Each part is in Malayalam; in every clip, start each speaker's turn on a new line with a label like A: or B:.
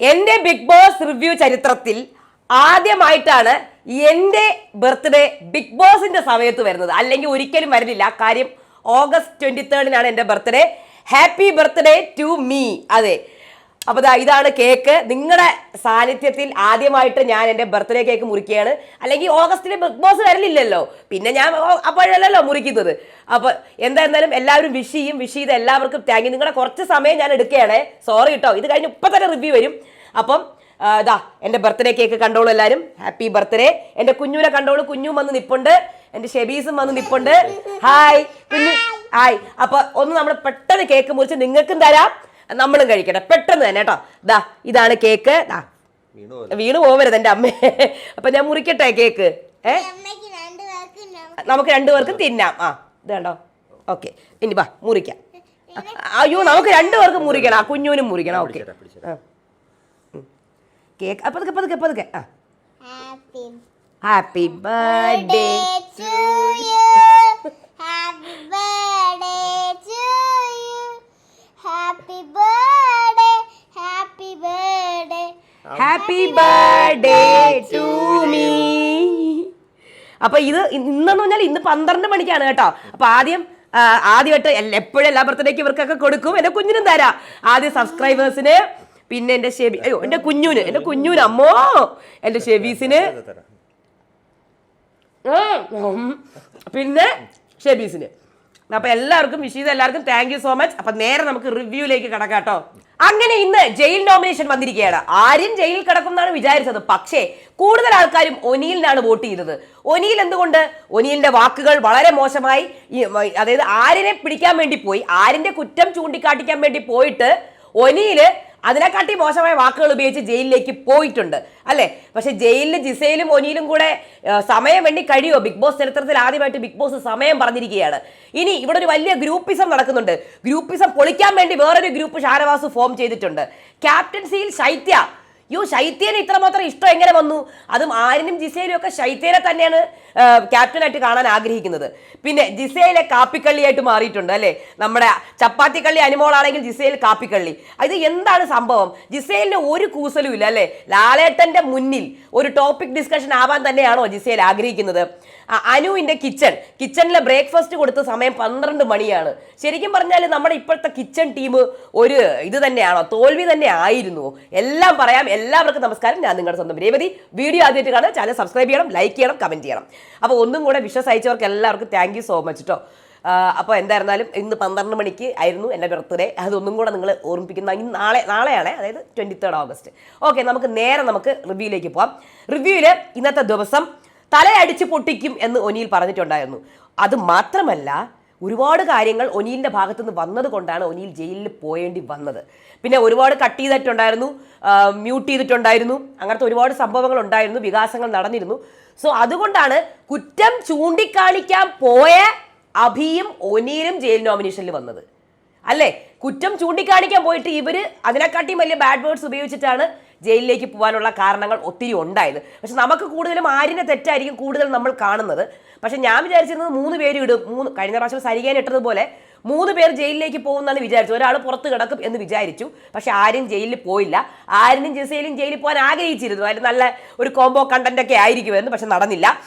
A: എന്റെ ബിഗ് ബോസ് റിവ്യൂ ചരിത്രത്തിൽ ആദ്യമായിട്ടാണ് എന്റെ ബർത്ത്ഡേ ബിഗ് ബോസിന്റെ സമയത്ത് വരുന്നത്. അല്ലെങ്കിൽ ഒരിക്കലും വരുന്നില്ല. കാര്യം ഓഗസ്റ്റ് ട്വന്റി തേർഡിനാണ് എന്റെ birthday. Happy birthday to me. അതെ. അപ്പോൾ ഇതാണ് കേക്ക്. നിങ്ങളുടെ സാന്നിധ്യത്തിൽ ആദ്യമായിട്ട് ഞാൻ എന്റെ ബർത്ത്ഡേ കേക്ക് മുറിക്കുകയാണ്. അല്ലെങ്കിൽ ഓഗസ്റ്റിൽ ബിഗ് ബോസ് വരലില്ലല്ലോ. പിന്നെ ഞാൻ അപ്പോഴല്ലോ മുറിക്കുന്നത്. അപ്പോൾ എന്തായിരുന്നാലും എല്ലാവരും വിഷ് ചെയ്യും. വിഷ് ചെയ്ത് എല്ലാവർക്കും താങ്ക് യു നിങ്ങളുടെ കുറച്ച് സമയം ഞാൻ എടുക്കുകയാണ്. സോറി കേട്ടോ ഇത് കഴിഞ്ഞ് ഇപ്പം തന്നെ റിവ്യൂ വരും. അപ്പം ഇതാ എന്റെ ബർത്ത്ഡേ കേക്ക് കണ്ടോളൂ എല്ലാവരും ഹാപ്പി ബർത്ത്ഡേ എന്റെ കുഞ്ഞുനെ കണ്ടോളൂ. കുഞ്ഞും വന്ന് നിപ്പുണ്ട്. എന്റെ ഷെബീസും വന്ന് നിപ്പുണ്ട്. ഹായ് കുഞ്ഞു ഹായ് അപ്പൊ ഒന്ന് നമ്മൾ പെട്ടെന്ന് കേക്ക് മുറിച്ച് നിങ്ങൾക്കും തരാം. നമ്മളും കഴിക്കട്ടെ. പെട്ടെന്ന് തന്നെ കേട്ടോ. ദാ ഇതാണ് കേക്ക്. ദാ വീണു പോവരുത് എന്റെ അമ്മ. അപ്പൊ ഞാൻ മുറിക്കട്ടെ കേക്ക്? ഏ? നമുക്ക് രണ്ടുപേർക്കും തിന്നാം. ആ ഇത് കണ്ടോ? ഓക്കെ. ഇനി വാ മുറിക്കാം. അയ്യോ നമുക്ക് രണ്ടുപേർക്കും മുറിക്കണം. ആ കുഞ്ഞൂനും മുറിക്കണം. ഓക്കെ. കേക്ക്. അപ്പൊ പതുക്കെ പതുക്കെ പതുക്കെ. ആ. Happy birthday
B: to you happy Happy Happy happy birthday
A: happy birthday to me അപ്പൊ ഇത് ഇന്നെന്ന് പറഞ്ഞാൽ ഇന്ന് പന്ത്രണ്ട് മണിക്കാണ് കേട്ടോ. അപ്പൊ ആദ്യം ആദ്യമായിട്ട് എപ്പോഴും എല്ലാ ബർത്ത്ഡേക്ക് ഇവർക്കൊക്കെ കൊടുക്കും. എന്റെ കുഞ്ഞിനും തരാം. ആദ്യം സബ്സ്ക്രൈബേഴ്സിന് പിന്നെ എന്റെ ഷെബി അയ്യോ എന്റെ കുഞ്ഞുന് എന്റെ കുഞ്ഞുന് അമ്മോ. എന്റെ ഷെബീസിന്. പിന്നെ ഷെബീസിന്. അപ്പൊ എല്ലാവർക്കും വിഷ് ചെയ്ത എല്ലാവർക്കും താങ്ക് യു സോ മച്ച് അപ്പൊ നേരെ നമുക്ക് റിവ്യൂലേക്ക് കിടക്കാം കേട്ടോ. അങ്ങനെ ഇന്ന് ജയിൽ നോമിനേഷൻ വന്നിരിക്കുകയാണ്. ആരും ജയിലിൽ കിടക്കും എന്നാണ് വിചാരിച്ചത്. പക്ഷേ കൂടുതൽ ആൾക്കാരും ഒനിയിലിനാണ് വോട്ട് ചെയ്തത്. ഒനിയിൽ എന്തുകൊണ്ട്? ഒനിയിലിന്റെ വാക്കുകൾ വളരെ മോശമായി. അതായത് ആരിനെ പിടിക്കാൻ വേണ്ടി പോയി ആരിന്റെ കുറ്റം ചൂണ്ടിക്കാട്ടിക്കാൻ വേണ്ടി പോയിട്ട് ഒനിയിൽ അതിനെക്കാട്ടി മോശമായ വാക്കുകൾ ഉപയോഗിച്ച് ജയിലിലേക്ക് പോയിട്ടുണ്ട് അല്ലേ? പക്ഷെ ജയിലിൽ ജിസയിലും ഒനിയിലും കൂടെ സമയം വേണ്ടി കഴിയുമോ ബിഗ് ബോസ് ചരിത്രത്തിൽ ആദ്യമായിട്ട് ബിഗ് ബോസ് സമയം പറഞ്ഞിരിക്കുകയാണ്. ഇനി ഇവിടെ ഒരു വലിയ ഗ്രൂപ്പിസം നടക്കുന്നുണ്ട്. ഗ്രൂപ്പിസം പൊളിക്കാൻ വേണ്ടി വേറൊരു ഗ്രൂപ്പ് ഷാനവാസ് ഫോം ചെയ്തിട്ടുണ്ട്. ക്യാപ്റ്റൻസിയിൽ ശൈത്യ യോ ശൈത്യന് ഇത്രമാത്രം ഇഷ്ടം എങ്ങനെ വന്നു? അതും ആരിനും ജിസയിലും ഒക്കെ ശൈത്യനെ തന്നെയാണ് ക്യാപ്റ്റനായിട്ട് കാണാൻ ആഗ്രഹിക്കുന്നത്. പിന്നെ ജിസയിലെ കാപ്പിക്കള്ളിയായിട്ട് മാറിയിട്ടുണ്ട് അല്ലേ? നമ്മുടെ ചപ്പാത്തിക്കള്ളി അനുമോളാണെങ്കിൽ ജിസയിൽ കാപ്പിക്കള്ളി. ഇത് എന്താണ് സംഭവം? ജിസയിലിന് ഒരു കൂസലും ഇല്ല അല്ലേ? ലാലേട്ടന്റെ മുന്നിൽ ഒരു ടോപ്പിക് ഡിസ്കഷൻ ആവാൻ തന്നെയാണോ ജിസയിൽ ആഗ്രഹിക്കുന്നത്? ആ, അനുവിന്റെ കിച്ചൺ. കിച്ചണിലെ ബ്രേക്ക്ഫാസ്റ്റ് കൊടുത്ത സമയം പന്ത്രണ്ട് മണിയാണ്. ശരിക്കും പറഞ്ഞാൽ നമ്മുടെ ഇപ്പോഴത്തെ കിച്ചൺ ടീം ഒരു ഇത് തന്നെയാണോ? തോൽവി തന്നെ ആയിരുന്നു എല്ലാം പറയാം. എല്ലാവർക്കും നമസ്കാരം. ഞാൻ നിങ്ങളുടെ സ്വന്തം രേവതി. വീഡിയോ ആദ്യമായിട്ട് കാണുക. ചാനൽ സബ്സ്ക്രൈബ് ചെയ്യണം ലൈക്ക് ചെയ്യണം കമന്റ് ചെയ്യണം. അപ്പോൾ ഒന്നും കൂടെ വിശ്വസ് അയച്ചവർക്ക് എല്ലാവർക്കും താങ്ക് സോ മച്ച് കേട്ടോ അപ്പോൾ എന്തായിരുന്നാലും ഇന്ന് പന്ത്രണ്ട് മണിക്ക് ആയിരുന്നു എന്റെ ബർത്ത്ഡേ അതൊന്നും കൂടെ നിങ്ങൾ ഓർമ്മിപ്പിക്കുന്ന ഇന്ന് നാളെ നാളെയാണ്. അതായത് ട്വന്റി തേർഡ് ഓഗസ്റ്റ് ഓക്കെ നമുക്ക് നേരെ നമുക്ക് റിവ്യൂയിലേക്ക് പോവാം. റിവ്യൂവിൽ ഇന്നത്തെ ദിവസം തലയടിച്ച് പൊട്ടിക്കും എന്ന് ഒനിയിൽ പറഞ്ഞിട്ടുണ്ടായിരുന്നു. അത് മാത്രമല്ല ഒരുപാട് കാര്യങ്ങൾ ഒനിയിലിന്റെ ഭാഗത്തു നിന്ന് വന്നത് കൊണ്ടാണ് ഒനിയിൽ ജയിലിൽ പോയേണ്ടി വന്നത്. പിന്നെ ഒരുപാട് കട്ട് ചെയ്തിട്ടുണ്ടായിരുന്നു മ്യൂട്ട് ചെയ്തിട്ടുണ്ടായിരുന്നു അങ്ങനത്തെ ഒരുപാട് സംഭവങ്ങൾ ഉണ്ടായിരുന്നു വികാസങ്ങൾ നടന്നിരുന്നു. സോ അതുകൊണ്ടാണ് കുറ്റം ചൂണ്ടിക്കാണിക്കാൻ പോയ അഭിയും ഒനിയിലും ജയിൽ നോമിനേഷനിൽ വന്നത്. അല്ലേ? കുറ്റം ചൂണ്ടിക്കാണിക്കാൻ പോയിട്ട് ഇവർ അതിനെക്കാട്ടിയും വലിയ ബാഡ് വേർഡ്സ് ഉപയോഗിച്ചിട്ടാണ് ജയിലിലേക്ക് പോകാനുള്ള കാരണങ്ങൾ ഒത്തിരി ഉണ്ടായത്. പക്ഷെ നമുക്ക് കൂടുതലും ആരിനെ തെറ്റായിരിക്കും കൂടുതൽ നമ്മൾ കാണുന്നത്. പക്ഷെ ഞാൻ വിചാരിച്ചിരുന്നത് മൂന്ന് പേര് ഇടും. മൂന്ന് കഴിഞ്ഞ പ്രാവശ്യം സരികേൻ ഇട്ടതുപോലെ മൂന്ന് പേർ ജയിലിലേക്ക് പോകുമെന്നാണ് വിചാരിച്ചു ഒരാൾ പുറത്ത് കിടക്കും എന്ന് വിചാരിച്ചു. പക്ഷെ ആരും ജയിലിൽ പോയില്ല. ആരിനും ജസയിലും ജയിലിൽ പോകാൻ ആഗ്രഹിച്ചിരുന്നു. അതിൽ നല്ല ഒരു കോംബോ കണ്ടന്റ് ഒക്കെ ആയിരിക്കുമായിരുന്നു. പക്ഷെ നടന്നില്ല.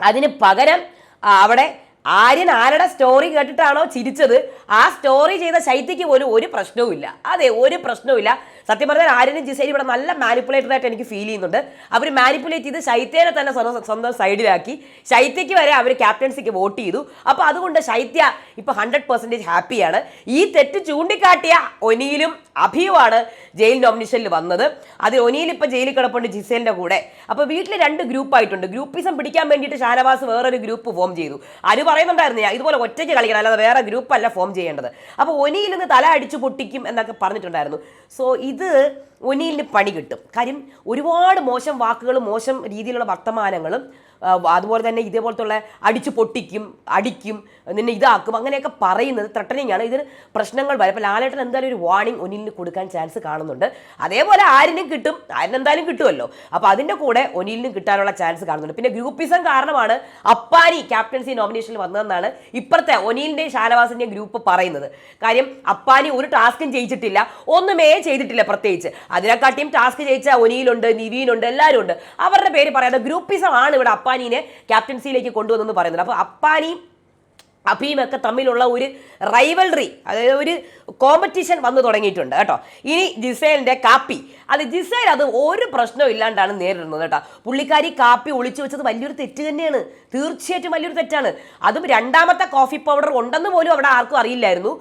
A: അതിന് പകരം അവിടെ ആര്യൻ ആരുടെ സ്റ്റോറി കേട്ടിട്ടാണോ ചിരിച്ചത്? ആ സ്റ്റോറി ചെയ്ത ശൈത്യക്ക് പോലും ഒരു പ്രശ്നവുമില്ല. അതെ ഒരു പ്രശ്നവുമില്ല. സത്യം പറഞ്ഞാൽ ആര്യനും ജിസേരി ഇവിടെ നല്ല മാനിപ്പുലേറ്റർ ആയിട്ട് എനിക്ക് ഫീൽ ചെയ്യുന്നുണ്ട്. അവർ മാനിപ്പുലേറ്റ് ചെയ്ത് ശൈത്യനെ തന്നെ സ്വന്തം സൈഡിലാക്കി ശൈത്യക്ക് വരെ അവർ ക്യാപ്റ്റൻസിക്ക് വോട്ട് ചെയ്തു. അപ്പോൾ അതുകൊണ്ട് ശൈത്യ ഇപ്പോൾ ഹൺഡ്രഡ് പെർസെന്റേജ് ഹാപ്പിയാണ് ഈ തെറ്റ് ചൂണ്ടിക്കാട്ടിയ ഒനിയിലും അഭിയുമാണ് ജയിൽ നോമിനേഷനിൽ വന്നത്. അതിൽ ഒനിയിൽ ഇപ്പോൾ ജയിലിൽ കിടപ്പുണ്ട് ജിസേലിന്റെ കൂടെ. അപ്പോൾ വീട്ടിൽ രണ്ട് ഗ്രൂപ്പായിട്ടുണ്ട് ഗ്രൂപ്പിസം പിടിക്കാൻ വേണ്ടിയിട്ട് ഷാനവാസ് വേറൊരു ഗ്രൂപ്പ് ഫോം ചെയ്തു. അനു പറയുന്നുണ്ടായിരുന്നു ഞാൻ ഇതുപോലെ ഒറ്റയ്ക്ക് കളിക്കണം അല്ലാതെ വേറെ ഗ്രൂപ്പല്ല ഫോം ചെയ്യേണ്ടത്. അപ്പോൾ ഒനിയിൽ നിന്ന് തല അടിച്ചു പൊട്ടിക്കും എന്നൊക്കെ പറഞ്ഞിട്ടുണ്ടായിരുന്നു. സോ ഇത് ഒനിയിലിന് പണി കിട്ടും. കാര്യം ഒരുപാട് മോശം വാക്കുകളും മോശം രീതിയിലുള്ള വർത്തമാനങ്ങളും അതുപോലെ തന്നെ ഇതേപോലത്തുള്ള അടിച്ചു പൊട്ടിക്കും അടിക്കും നിന്നെ ഇതാക്കും അങ്ങനെയൊക്കെ പറയുന്നത് ത്രട്ടനിങ് ആണ്. ഇതിന് പ്രശ്നങ്ങൾ വരും. അപ്പോൾ ലാലേട്ടൻ എന്തായാലും ഒരു വാർണിംഗ് ഒനിലിന് കൊടുക്കാൻ ചാൻസ് കാണുന്നുണ്ട്. അതേപോലെ ആരിനും കിട്ടും. ആരിനെന്തായാലും കിട്ടുമല്ലോ. അപ്പോൾ അതിന്റെ കൂടെ ഒനിലിനും കിട്ടാനുള്ള ചാൻസ് കാണുന്നുണ്ട്. പിന്നെ ഗ്രൂപ്പിസം കാരണമാണ് അപ്പാനി ക്യാപ്റ്റൻസി നോമിനേഷനിൽ വന്നതെന്നാണ് ഇപ്പുറത്തെ ഒനീലിന്റെയും ഷാനവാസിന്റെയും ഗ്രൂപ്പ് പറയുന്നത്. കാര്യം അപ്പാനി ഒരു ടാസ്കും ചെയ്യിച്ചിട്ടില്ല ഒന്നുമേ ചെയ്തിട്ടില്ല പ്രത്യേകിച്ച്. അതിനെക്കാട്ടിയും ടാസ്ക് ജയിച്ച ഒനിയിലുണ്ട് നിവീനുണ്ട് എല്ലാവരും ഉണ്ട് അവരുടെ പേര് പറയാതെ ഗ്രൂപ്പിസം ആണ് ഇവിടെ അപ്പാനീനെ ക്യാപ്റ്റൻസിയിലേക്ക് കൊണ്ടുവന്നെന്ന് പറയുന്നത്. അപ്പോൾ അപ്പാനി അഭീമൊക്കെ തമ്മിലുള്ള ഒരു റൈവൽറി അതായത് ഒരു കോമ്പറ്റീഷൻ വന്നു തുടങ്ങിയിട്ടുണ്ട് കേട്ടോ. ഇനി ജിസേലിന്റെ കാപ്പി. അത് ജിസേൽ അത് ഒരു പ്രശ്നവും ഇല്ലാണ്ടാണ് നേരിടുന്നത് കേട്ടോ. പുള്ളിക്കാരി കാപ്പി ഒളിച്ചു വെച്ചത് വലിയൊരു തെറ്റ് തന്നെയാണ്. തീർച്ചയായിട്ടും വലിയൊരു തെറ്റാണ്. അതും രണ്ടാമത്തെ കോഫി പൗഡർ ഉണ്ടെന്ന് പോലും അവിടെ ആർക്കും അറിയില്ലായിരുന്നു.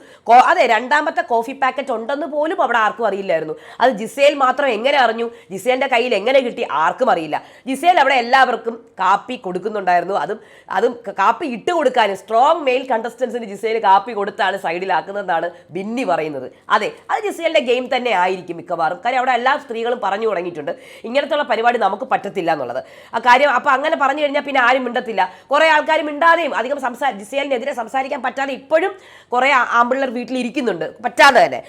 A: അതെ രണ്ടാമത്തെ കോഫി പാക്കറ്റ് ഉണ്ടെന്ന് പോലും അവിടെ ആർക്കും അറിയില്ലായിരുന്നു. അത് ജിസേൽ മാത്രം എങ്ങനെ അറിഞ്ഞു? ജിസേലിന്റെ കയ്യിൽ എങ്ങനെ കിട്ടി? ആർക്കും അറിയില്ല. ജിസേൽ അവിടെ എല്ലാവർക്കും കാപ്പി കൊടുക്കുന്നുണ്ടായിരുന്നു. അതും അതും കാപ്പി ഇട്ട് കൊടുക്കാനും സ്ട്രോങ് മെയിൽ കണ്ടസ്റ്റൻസിന് ജിസേൽ കാപ്പി കൊടുത്താണ് സൈഡിലാക്കുന്നതെന്നാണ് ബിന്നി പറയുന്നത്. അതെ അത് ജിസേലിന്റെ ഗെയിം തന്നെ ആയിരിക്കും മിക്കവാറും. കാര്യം അവിടെ എല്ലാ സ്ത്രീകളും പറഞ്ഞു തുടങ്ങിയിട്ടുണ്ട്. ഇങ്ങനത്തെയുള്ള പരിപാടി നമുക്ക് പറ്റത്തില്ല എന്നുള്ളത്. ആ കാര്യം അപ്പോൾ അങ്ങനെ പറഞ്ഞു കഴിഞ്ഞാൽ പിന്നെ ആരും മിണ്ടത്തില്ല. കുറേ ആൾക്കാർ മിണ്ടാതെയും അധികം സംസാ ജിസേലിനെതിരെ സംസാരിക്കാൻ പറ്റാതെ ഇപ്പോഴും കുറേ ആമ്പിള്ളർ ഇരിക്കുന്നുണ്ട്. പറ്റാതെ തന്നെ.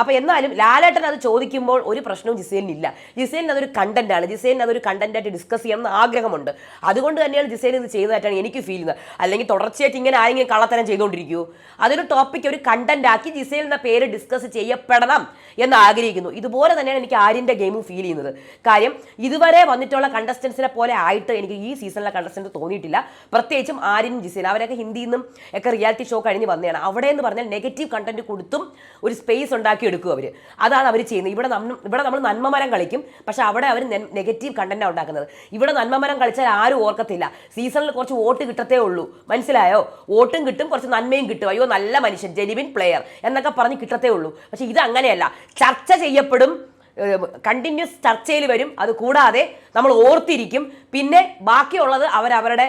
A: അപ്പോൾ എന്നാലും ലാലേട്ടൻ അത് ചോദിക്കുമ്പോൾ ഒരു പ്രശ്നവും ജിസേലിനില്ല. ജിസേലിന് അതൊരു കണ്ടന്റ് ആണ്. ജിസേലിന് അതൊരു കണ്ടന്റായിട്ട് ഡിസ്കസ് ചെയ്യണം എന്ന് ആഗ്രഹമുണ്ട്. അതുകൊണ്ട് തന്നെയാണ് ജിസേൽ ഇത് ചെയ്തതായിട്ടാണ് എനിക്ക് ഫീൽ ചെയ്യുന്നത്. അല്ലെങ്കിൽ തുടർച്ചയായിട്ട് ഇങ്ങനെ ആരെങ്കിലും കള്ളത്തരം ചെയ്തുകൊണ്ടിരിക്കൂ. അതൊരു ടോപ്പിക് ഒരു കണ്ടന്റ് ആക്കി ജിസേൽ എന്ന പേര് ഡിസ്കസ് ചെയ്യപ്പെടണം എന്ന് ആഗ്രഹിക്കുന്നു. ഇതുപോലെ തന്നെയാണ് എനിക്ക് ആര്യന്റെ ഗെയിമും ഫീൽ ചെയ്യുന്നത്. കാര്യം ഇതുവരെ വന്നിട്ടുള്ള കണ്ടസ്റ്റൻസിനെ പോലെ ആയിട്ട് എനിക്ക് ഈ സീസണിലെ കണ്ടസ്റ്റൻസ് തോന്നിയിട്ടില്ല. പ്രത്യേകിച്ചും ആര്യനും ജിസേൽ അവരൊക്കെ ഹിന്ദിയിൽ നിന്നും ഒക്കെ റിയാലിറ്റി ഷോ കഴിഞ്ഞ് വന്നതാണ്. അവിടെ എന്ന് പറഞ്ഞാൽ നെഗറ്റീവ് കണ്ടന്റ് കൊടുത്തും ഒരു സ്പേസ് ഉണ്ടാക്കി എടുക്കും അവർ അതാണ് അവർ ചെയ്യുന്നത്. ഇവിടെ ഇവിടെ നമ്മൾ നന്മമരം കളിക്കും. പക്ഷെ അവിടെ അവർ നെഗറ്റീവ് കണ്ടന്റാണ് ഉണ്ടാക്കുന്നത്. ഇവിടെ നന്മമരം കളിച്ചാൽ ആരും ഓർക്കത്തില്ല. സീസണിൽ കുറച്ച് വോട്ട് കിട്ടത്തേ ഉള്ളൂ. മനസ്സിലായോ? കിട്ടും കുറച്ച് നന്മയും കിട്ടും. അയ്യോ നല്ല മനുഷ്യൻ ജെനുവിൻ പ്ലെയർ എന്നൊക്കെ പറഞ്ഞ് കിട്ടത്തേ ഉള്ളൂ. പക്ഷെ ഇത് അങ്ങനെയല്ല. ചർച്ച ചെയ്യപ്പെടും കണ്ടിന്യൂസ് ചർച്ചയിൽ വരും. അത് കൂടാതെ നമ്മൾ ഓർത്തിരിക്കും. പിന്നെ ബാക്കിയുള്ളത് അവരവരുടെ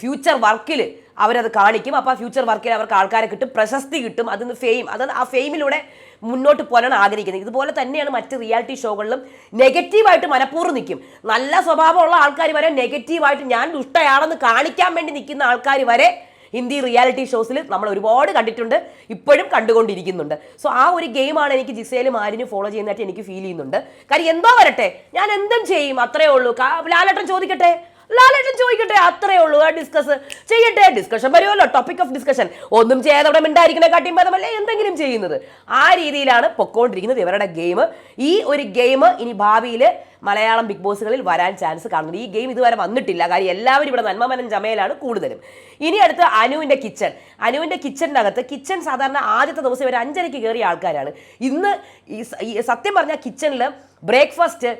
A: ഫ്യൂച്ചർ വർക്കിൽ അവരത് കാണിക്കും. അപ്പോൾ ആ ഫ്യൂച്ചർ വർക്കിൽ അവർക്ക് ആൾക്കാരെ കിട്ടും പ്രശസ്തി കിട്ടും. അതിന് ഫെയിം അത് ആ ഫെയിമിലൂടെ മുന്നോട്ട് പോകാനാണ് ആഗ്രഹിക്കുന്നത്. ഇതുപോലെ തന്നെയാണ് മറ്റ് റിയാലിറ്റി ഷോകളിലും നെഗറ്റീവായിട്ട് മനഃപൂർവം നിൽക്കും നല്ല സ്വഭാവമുള്ള ആൾക്കാർ വരെ നെഗറ്റീവായിട്ട് ഞാൻ ദുഷ്ടയാണെന്ന് കാണിക്കാൻ വേണ്ടി നിൽക്കുന്ന ആൾക്കാർ വരെ ഹിന്ദി റിയാലിറ്റി ഷോസിൽ നമ്മൾ ഒരുപാട് കണ്ടിട്ടുണ്ട് ഇപ്പോഴും കണ്ടുകൊണ്ടിരിക്കുന്നുണ്ട്. സോ ആ ഒരു ഗെയിമാണ് എനിക്ക് ജിസേലും ആരിനും ഫോളോ ചെയ്യുന്നതായിട്ട് എനിക്ക് ഫീൽ ചെയ്യുന്നുണ്ട്. കാര്യം എന്തോ വരട്ടെ ഞാൻ എന്തും ചെയ്യും അത്രേ ഉള്ളൂ. ലാലേട്ടൻ ചോദിക്കട്ടെ? ലാലേട്ടൻ ചോദിക്കട്ടെ അത്രേ ഉള്ളൂ. ആ ഡിസ്കസ് ചെയ്യട്ടെ ഡിസ്കഷൻ വരുമല്ലോ ടോപ്പിക് ഓഫ് ഡിസ്കഷൻ ഒന്നും ചെയ്യാതെ മിണ്ടായിരിക്കുന്ന കാട്ടിയും പദമല്ലേ എന്തെങ്കിലും ചെയ്യുന്നത്. ആ രീതിയിലാണ് പൊക്കോണ്ടിരിക്കുന്നത് ഇവരുടെ ഗെയിം ഈ ഒരു ഗെയിം ഇനി ഭാവിയിൽ മലയാളം ബിഗ് ബോസുകളിൽ വരാൻ ചാൻസ് കാണുന്നത് ഈ ഗെയിം ഇതുവരെ വന്നിട്ടില്ല. കാര്യം എല്ലാവരും ഇവിടെ നന്മമനം ചമയലാണ് കൂടുതലും. ഇനി അടുത്ത് അനുവിന്റെ കിച്ചൺ. അനുവിന്റെ കിച്ചണിനകത്ത് കിച്ചൺ സാധാരണ ആദ്യത്തെ ദിവസം ഇവർ അഞ്ചരയ്ക്ക് കയറിയ ആൾക്കാരാണ്. ഇന്ന് ഈ സത്യം പറഞ്ഞാൽ കിച്ചണിൽ ബ്രേക്ക്ഫാസ്റ്റ്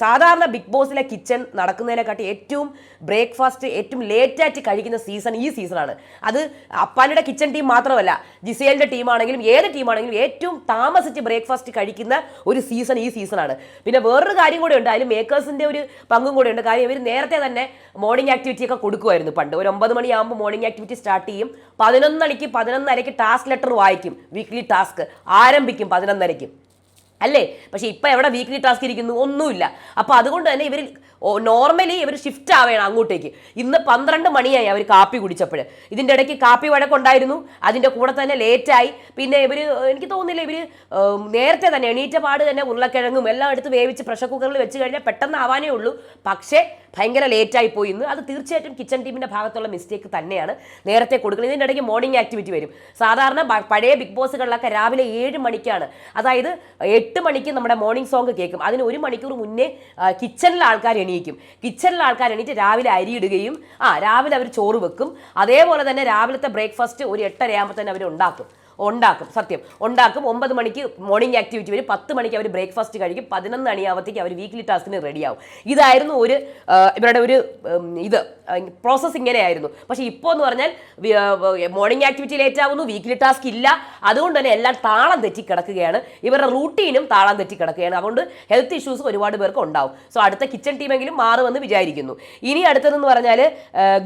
A: സാധാരണ ബിഗ് ബോസിലെ കിച്ചൺ നടക്കുന്നതിനെക്കാട്ടി ഏറ്റവും ബ്രേക്ക്ഫാസ്റ്റ് ഏറ്റവും ലേറ്റായിട്ട് കഴിക്കുന്ന സീസൺ ഈ സീസണാണ്. അത് അപ്പാനിയുടെ കിച്ചൺ ടീം മാത്രമല്ല ജിസേലിന്റെ ടീമാണെങ്കിലും ഏത് ടീമാണെങ്കിലും ഏറ്റവും താമസിച്ച് ബ്രേക്ക്ഫാസ്റ്റ് കഴിക്കുന്ന ഒരു സീസൺ ഈ സീസണാണ്. പിന്നെ വേറൊരു കാര്യം കൂടെ ഉണ്ട്. അതിൽ മേക്കേഴ്സിന്റെ ഒരു പങ്കും കൂടെ ഉണ്ട്. കാര്യം ഇവർ നേരത്തെ തന്നെ മോർണിംഗ് ആക്ടിവിറ്റി ഒക്കെ കൊടുക്കുമായിരുന്നു പണ്ട്. ഒരു ഒമ്പത് മണിയാകുമ്പോൾ മോർണിംഗ് ആക്ടിവിറ്റി സ്റ്റാർട്ട് ചെയ്യും. പതിനൊന്നരയ്ക്ക് പതിനൊന്നരയ്ക്ക് ടാസ്ക് ലെറ്റർ വായിക്കും. വീക്ക്ലി ടാസ്ക് ആരംഭിക്കും പതിനൊന്നരയ്ക്ക്. അല്ലേ? പക്ഷേ ഇപ്പം എവിടെ വീക്ക്ലി ടാസ്ക് ഇരിക്കുന്നു? ഒന്നുമില്ല. അപ്പോൾ അതുകൊണ്ട് തന്നെ ഇവർ നോർമലി ഇവർ ഷിഫ്റ്റ് ആവുകയാണ് അങ്ങോട്ടേക്ക്. ഇന്ന് പന്ത്രണ്ട് മണിയായി അവർ കാപ്പി കുടിച്ചപ്പോൾ ഇതിന്റെ ഇടയ്ക്ക് കാപ്പി വഴക്കുണ്ടായിരുന്നു. അതിന്റെ കൂടെ തന്നെ ലേറ്റായി പിന്നെ ഇവർ എനിക്ക് തോന്നുന്നില്ല ഇവർ നേരത്തെ തന്നെ എണീറ്റ പാട് തന്നെ ഉരുളക്കിഴങ്ങും എല്ലാം എടുത്ത് വേവിച്ച് പ്രഷർ കുക്കറിൽ വെച്ച് കഴിഞ്ഞാൽ പെട്ടെന്ന് ആവാനേ ഉള്ളൂ. പക്ഷേ ഭയങ്കര ലേറ്റായി പോയി. ഇന്ന് അത് തീർച്ചയായിട്ടും കിച്ചൺ ടീമിന്റെ ഭാഗത്തുള്ള മിസ്റ്റേക്ക് തന്നെയാണ്. നേരത്തെ കൊടുക്കുന്നത് ഇതിന്റെ ഇടയ്ക്ക് മോർണിംഗ് ആക്ടിവിറ്റി വരും. സാധാരണ പഴയ ബിഗ് ബോസുകളിലൊക്കെ രാവിലെ ഏഴ് മണിക്കാണ്. അതായത് എട്ട് മണിക്ക് നമ്മുടെ മോർണിംഗ് സോങ് കേൾക്കും. അതിന് ഒരു മണിക്കൂർ മുന്നേ കിച്ചണിലെ ആൾക്കാർ എണീക്കും. കിച്ചണിലെ ആൾക്കാർ എണീറ്റ് രാവിലെ അരിയിടുകയും ആ രാവിലെ അവർ ചോറ് വെക്കും. അതേപോലെ തന്നെ രാവിലത്തെ ബ്രേക്ക്ഫാസ്റ്റ് ഒരു എട്ടരയാകുമ്പോൾ തന്നെ അവർ ഉണ്ടാക്കും. ഉണ്ടാക്കും. സത്യം. ഉണ്ടാക്കും. ഒമ്പത് മണിക്ക് മോർണിംഗ് ആക്ടിവിറ്റി വരും. പത്ത് മണിക്ക് അവർ ബ്രേക്ക്ഫാസ്റ്റ് കഴിക്കും. പതിനൊന്ന് മണിയാവത്തേക്ക് അവർ വീക്ക്ലി ടാസ്കിന് റെഡിയാവും ഇതായിരുന്നു ഒരു ഇവരുടെ ഒരു ഇത്. പ്രോസസ്സ് ഇങ്ങനെയായിരുന്നു. പക്ഷേ ഇപ്പോൾ എന്ന് പറഞ്ഞാൽ മോർണിംഗ് ആക്ടിവിറ്റി ലേറ്റ് ആവുന്നു വീക്ക്ലി ടാസ്ക് ഇല്ല. അതുകൊണ്ട് തന്നെ എല്ലാം താളം തെറ്റി കിടക്കുകയാണ്. ഇവരുടെ റൂട്ടീനും താളം തെറ്റി കിടക്കുകയാണ്. അതുകൊണ്ട് ഹെൽത്ത് ഇഷ്യൂസ് ഒരുപാട് പേർക്ക് ഉണ്ടാവും. സോ അടുത്ത കിച്ചൺ ടീമെങ്കിലും മാറുമെന്ന് വിചാരിക്കുന്നു. ഇനി അടുത്തതെന്ന് പറഞ്ഞാൽ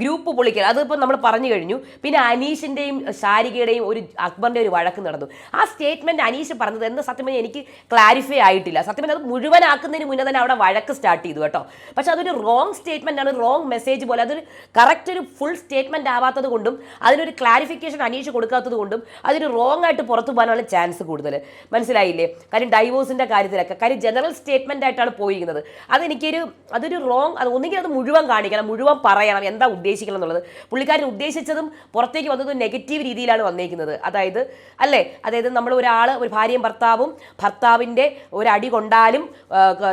A: ഗ്രൂപ്പ് പൊളിക്കൽ. അതിപ്പോൾ നമ്മൾ പറഞ്ഞു കഴിഞ്ഞു. പിന്നെ അനീഷിന്റെയും ശാരികയുടെയും ഒരു അക്ബറിന്റെ ഒരു വഴക്ക് നടന്നു. ആ സ്റ്റേറ്റ്മെന്റ് അനീഷ് പറഞ്ഞത് എന്ന് സത്യം എനിക്ക് ക്ലാരിഫൈ ആയിട്ടില്ല. സത്യം അത് മുഴുവനാക്കുന്നതിന് മുന്നേ തന്നെ അവിടെ വഴക്ക് സ്റ്റാർട്ട് ചെയ്തു കേട്ടോ. പക്ഷെ അതൊരു റോങ് സ്റ്റേറ്റ്മെന്റ് ആണ് റോങ് മെസ്സേജ് പോലെ. അതൊരു കറക്റ്റ് ഒരു ഫുൾ സ്റ്റേറ്റ്മെന്റ് ആവാത്തത് കൊണ്ടും അതിനൊരു ക്ലാരിഫിക്കേഷൻ അനീഷ് കൊടുക്കാത്തത് കൊണ്ടും അതൊരു റോങ് ആയിട്ട് പുറത്തു പോകാനുള്ള ചാൻസ് കൂടുതൽ. മനസ്സിലായില്ലേ? കാര്യം ഡൈവോഴ്സിന്റെ കാര്യത്തിലൊക്കെ. കാര്യം ജനറൽ സ്റ്റേറ്റ്മെന്റ് ആയിട്ടാണ് പോയിരിക്കുന്നത്. അതെനിക്കൊരു അതൊരു റോങ് അത് ഒന്നുകിൽ അത് മുഴുവൻ കാണിക്കണം മുഴുവൻ പറയണം എന്താ ഉദ്ദേശിക്കണം എന്നുള്ളത് പുള്ളിക്കാരൻ ഉദ്ദേശിച്ചതും പുറത്തേക്ക് വന്നതും നെഗറ്റീവ് രീതിയിലാണ് വന്നേക്കുന്നത്. അതായത് അല്ലേ? അതായത് നമ്മൾ ഒരാൾ ഒരു ഭാര്യയും ഭർത്താവും ഭർത്താവിന്റെ ഒരടി കൊണ്ടാലും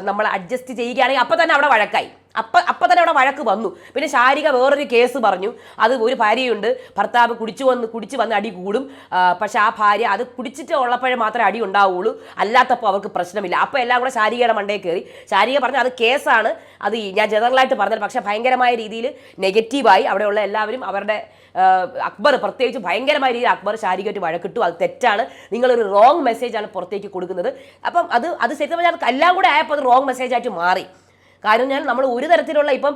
A: നമ്മൾ അഡ്ജസ്റ്റ് ചെയ്യുകയാണെങ്കിൽ അപ്പം തന്നെ അവിടെ വഴക്കായി. അപ്പം അപ്പം തന്നെ അവിടെ വഴക്ക് വന്നു. പിന്നെ ശാരിക വേറൊരു കേസ് പറഞ്ഞു. അത് ഒരു ഭാര്യയുണ്ട്. ഭർത്താവ് കുടിച്ചു വന്ന് കുടിച്ച് വന്ന് അടി കൂടും. പക്ഷേ ആ ഭാര്യ അത് കുടിച്ചിട്ട് ഉള്ളപ്പോഴേ മാത്രമേ അടി ഉണ്ടാവുള്ളൂ. അല്ലാത്തപ്പോൾ അവർക്ക് പ്രശ്നമില്ല. അപ്പോൾ എല്ലാം കൂടെ ശാരികയുടെ മണ്ടേ കയറി. ശാരിക പറഞ്ഞു അത് കേസാണ് അത് ഞാൻ ജനറലായിട്ട് പറഞ്ഞത് പക്ഷേ ഭയങ്കരമായ രീതിയിൽ നെഗറ്റീവായി അവിടെയുള്ള എല്ലാവരും അവരുടെ അക്ബർ പ്രത്യേകിച്ച് ഭയങ്കരമായ രീതിയിൽ അക്ബർ ശാരികമായിട്ട് വഴക്കിട്ടു. അത് തെറ്റാണ്. നിങ്ങളൊരു റോങ് മെസ്സേജാണ് പുറത്തേക്ക് കൊടുക്കുന്നത്. അപ്പം അത് അത് ശരിക്കും പറഞ്ഞാൽ എല്ലാം കൂടെ ആയപ്പോൾ അത് റോങ് മെസ്സേജായിട്ട് മാറി. കാരണം ഞാൻ നമ്മൾ ഒരു തരത്തിലുള്ള ഇപ്പം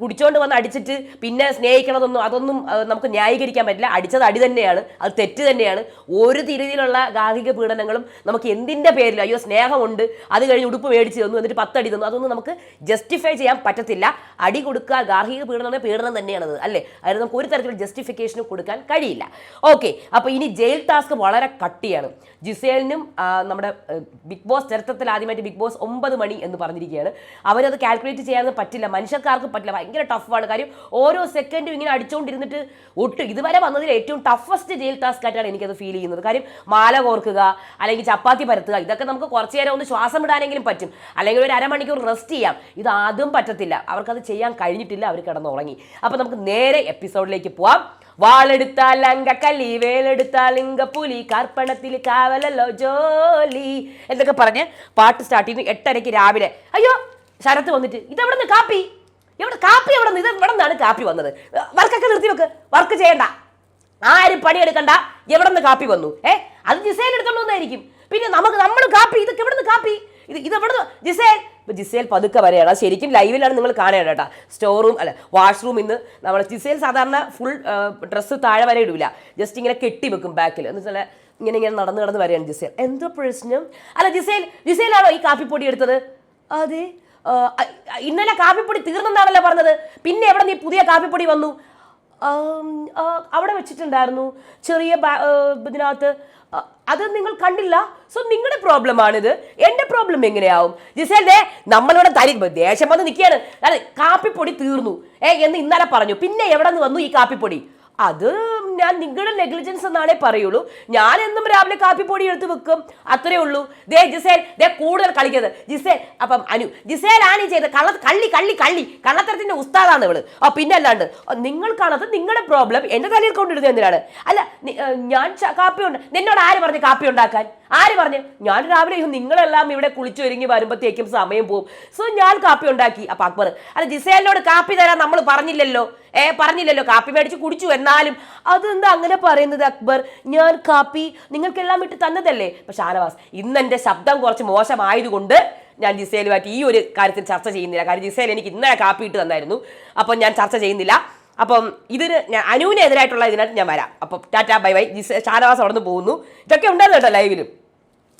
A: കുടിച്ചോണ്ട് വന്ന് അടിച്ചിട്ട് പിന്നെ സ്നേഹിക്കണതൊന്നും അതൊന്നും നമുക്ക് ന്യായീകരിക്കാൻ പറ്റില്ല. അടിച്ചത് അടി തന്നെയാണ് അത് തെറ്റ് തന്നെയാണ്. ഒരു രീതിയിലുള്ള ഗാർഹിക പീഡനങ്ങളും നമുക്ക് എന്തിന്റെ പേരിൽ അയ്യോ സ്നേഹമുണ്ട് അത് കഴിഞ്ഞ് ഉടുപ്പ് മേടിച്ച് തന്നു എന്നിട്ട് പത്തടി തന്നു അതൊന്നും നമുക്ക് ജസ്റ്റിഫൈ ചെയ്യാൻ പറ്റത്തില്ല. അടി കൊടുക്കുക ഗാർഹിക പീഡനം പീഡനം തന്നെയാണത് അല്ലേ? അതായത് നമുക്ക് ഒരു തരത്തിലുള്ള ജസ്റ്റിഫിക്കേഷനും കൊടുക്കാൻ കഴിയില്ല. ഓക്കെ അപ്പോൾ ഇനി ജയിൽ ടാസ്ക് വളരെ കട്ടിയാണ്. ജിസേലിനും നമ്മുടെ ബിഗ് ബോസ് ചരിത്രത്തിൽ ആദ്യമായിട്ട് ബിഗ് ബോസ് ഒമ്പത് മണി എന്ന് പറഞ്ഞിരിക്കുകയാണ്. അവരത് കാൽക്കുലേറ്റ് ചെയ്യാൻ പറ്റില്ല. മനുഷ്യർക്കാർക്ക് പറ്റില്ല. ഭയങ്കര ടഫാണ് കാര്യം ഓരോ സെക്കൻഡും ഇങ്ങനെ അടിച്ചുകൊണ്ടിരുന്നിട്ട് ഒട്ടും ഇതുവരെ വന്നതിൽ ഏറ്റവും ടഫസ്റ്റ് ജയിൽ ടാസ്ക് ആയിട്ടാണ് എനിക്കത് ഫീൽ ചെയ്യുന്നത്. കാര്യം മാല കോർക്കുക അല്ലെങ്കിൽ ചപ്പാത്തി പരത്തുക ഇതൊക്കെ നമുക്ക് കുറച്ച് നേരം ഒന്ന് ശ്വാസം ഇടാനെങ്കിലും പറ്റും. അല്ലെങ്കിൽ ഒരു അരമണിക്കൂർ റെസ്റ്റ് ചെയ്യാം. ഇത് ആദ്യം പറ്റത്തില്ല. അവർക്കത് ചെയ്യാൻ കഴിഞ്ഞിട്ടില്ല. അവർ കിടന്നുറങ്ങി. അപ്പോൾ നമുക്ക് നേരെ എപ്പിസോഡിലേക്ക് പോവാം. വാളെടുത്താൽ അങ്കക്കല്ലി വേലെടുത്താൽ ഇങ്കപ്പുലി കർപ്പണത്തിൽ കാവലല്ലോ ജോലി എന്നൊക്കെ പറഞ്ഞ് പാട്ട് സ്റ്റാർട്ട് ചെയ്യുന്നു. എട്ടരയ്ക്ക് രാവിലെ. അയ്യോ ശരത്ത് വന്നിട്ട് ഇതെവിടെ നിന്ന് കാപ്പി? എവിടെ കാപ്പി എവിടെ നിന്ന് ഇത് ഇവിടെ നിന്നാണ് കാപ്പി വന്നത്. വർക്കൊക്കെ നിർത്തി വെക്ക്. വർക്ക് ചെയ്യണ്ട. ആരും പണിയെടുക്കണ്ട. എവിടെ നിന്ന് കാപ്പി വന്നു? ഏ അത് ജിസേൽ എടുത്തോണ്ട് വന്നായിരിക്കും. പിന്നെ നമുക്ക് നമ്മൾ കാപ്പി ഇതൊക്കെ എവിടെ നിന്ന് കാപ്പി? ഇത് ഇത് എവിടെ നിന്ന് ജിസേൽ ജിസേൽ പതുക്കെ വരെയാണ്. ശരിക്കും ലൈവിലാണ് നിങ്ങൾ കാണേണ്ട കേട്ടോ. സ്റ്റോർ റൂം അല്ല വാഷ്റൂം ഇന്ന് നമ്മൾ ജിസേൽ സാധാരണ ഫുൾ ഡ്രസ്സ് താഴെ വരെ ഇടൂല. ജസ്റ്റ് ഇങ്ങനെ കെട്ടി വെക്കും ബാക്കിൽ എന്ന് വെച്ചാൽ ഇങ്ങനെ ഇങ്ങനെ നടന്ന് നടന്ന് വരെയാണ് ജിസേൽ എന്തോ പ്രശ്നം? അല്ല ജിസേൽ ജിസേലാണോ ഈ കാപ്പിപ്പൊടി എടുത്തത്? അതെ ഇന്നലെ കാപ്പിപ്പൊടി തീർന്നെന്നാണല്ലോ പറഞ്ഞത്. പിന്നെ എവിടെ നീ പുതിയ കാപ്പിപ്പൊടി വന്നു? അവിടെ വെച്ചിട്ടുണ്ടായിരുന്നു. ചെറിയ ഇതിനകത്ത്. അത് നിങ്ങൾ കണ്ടില്ല. സോ നിങ്ങളുടെ പ്രോബ്ലം ആണിത് എന്റെ പ്രോബ്ലം എങ്ങനെയാവും? ജിസേൽ ദേ നമ്മളിവിടെ തരി ദേഷ്യം വന്ന് നിൽക്കുകയാണ്. അതായത് കാപ്പിപ്പൊടി തീർന്നു. ഏ എന്ന് ഇന്നലെ പറഞ്ഞു. പിന്നെ എവിടെ നിന്ന് വന്നു ഈ കാപ്പിപ്പൊടി? അത് ഞാൻ നിങ്ങളുടെ നെഗ്ലിജൻസ് എന്നാണേ പറയുള്ളൂ. ഞാൻ എന്നും രാവിലെ കാപ്പിപ്പൊടി എടുത്ത് വെക്കും. അത്രേ ഉള്ളൂ. ദേ ജിസേൽ ദേ കൂടുതൽ കളിക്കരുത് ജിസേൽ അപ്പം അനു ജിസേൽ ആണ് ചെയ്തത്. കള്ള കള്ളി കള്ളി കള്ളി. കള്ളത്തരത്തിന്റെ ഉസ്താദാണ് ഇവൾ. ആ പിന്നെ അല്ലാണ്ട് നിങ്ങൾക്കാണത് നിങ്ങളുടെ പ്രോബ്ലം എന്റെ തലയിൽ കൊണ്ടിടുന്നത് എന്തിനാണ്? അല്ല ഞാൻ കാപ്പി ഉണ്ട് നിന്നോട് ആര് പറഞ്ഞു കാപ്പി ഉണ്ടാക്കാൻ? ആര് പറഞ്ഞു? ഞാൻ രാവിലെ നിങ്ങളെല്ലാം ഇവിടെ കുളിച്ചു ഒരുങ്ങി വരുമ്പോഴത്തേക്കും സമയം പോകും സോ ഞാൻ കാപ്പി ഉണ്ടാക്കി. അപ്പൊ അക്ബർ അല്ല ജിസേലിനോട് കാപ്പി തരാൻ നമ്മൾ പറഞ്ഞില്ലല്ലോ. ഏ പറഞ്ഞില്ലല്ലോ കാപ്പി മേടിച്ച് കുടിച്ചു എന്നാലും. അതെന്താ അങ്ങനെ പറയുന്നത് അക്ബർ? ഞാൻ കാപ്പി നിങ്ങൾക്കെല്ലാം ഇട്ട് തന്നതല്ലേ? പക്ഷെ ഷാനവാസ് ഇന്ന് എന്റെ ശബ്ദം കുറച്ച് മോശമായതുകൊണ്ട് ഞാൻ ജിസേലുമായിട്ട് ഈ ഒരു കാര്യത്തിൽ ചർച്ച ചെയ്യുന്നില്ല. കാര്യം ജിസേൽ എനിക്ക് ഇന്നലെ കാപ്പി ഇട്ട് തന്നായിരുന്നു. അപ്പം ഞാൻ ചർച്ച ചെയ്യുന്നില്ല. അപ്പം ഇതിന് ഞാൻ അനുവിനെതിരായിട്ടുള്ള ഇതിനകത്ത് ഞാൻ വരാം. അപ്പം tata bye bye. Gisele Shanavas അവിടെ നിന്ന് പോകുന്നു. ഇതൊക്കെ ഉണ്ടായിരുന്നു കേട്ടോ ലൈവിലും?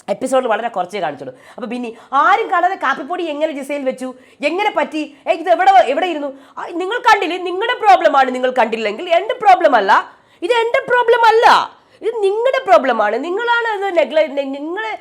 A: എപ്പിസോഡിൽ വളരെ കുറച്ചേ കാണിച്ചുള്ളൂ. അപ്പോൾ പിന്നെ ആരും കാണാതെ കാപ്പിപ്പൊടി എങ്ങനെ ജിസയിൽ വെച്ചു? എങ്ങനെ പറ്റി? ഇത് എവിടെ എവിടെ ഇരുന്നു? നിങ്ങൾ കണ്ടില്ലേ? നിങ്ങളുടെ പ്രോബ്ലമാണ് നിങ്ങൾ കണ്ടില്ലെങ്കിൽ എന്റെ പ്രോബ്ലം അല്ല. ഇത് എന്റെ പ്രോബ്ലം അല്ല. ഇത് നിങ്ങളുടെ പ്രോബ്ലമാണ് നിങ്ങളാണ് അത് നെഗ്ല നിങ്ങളെ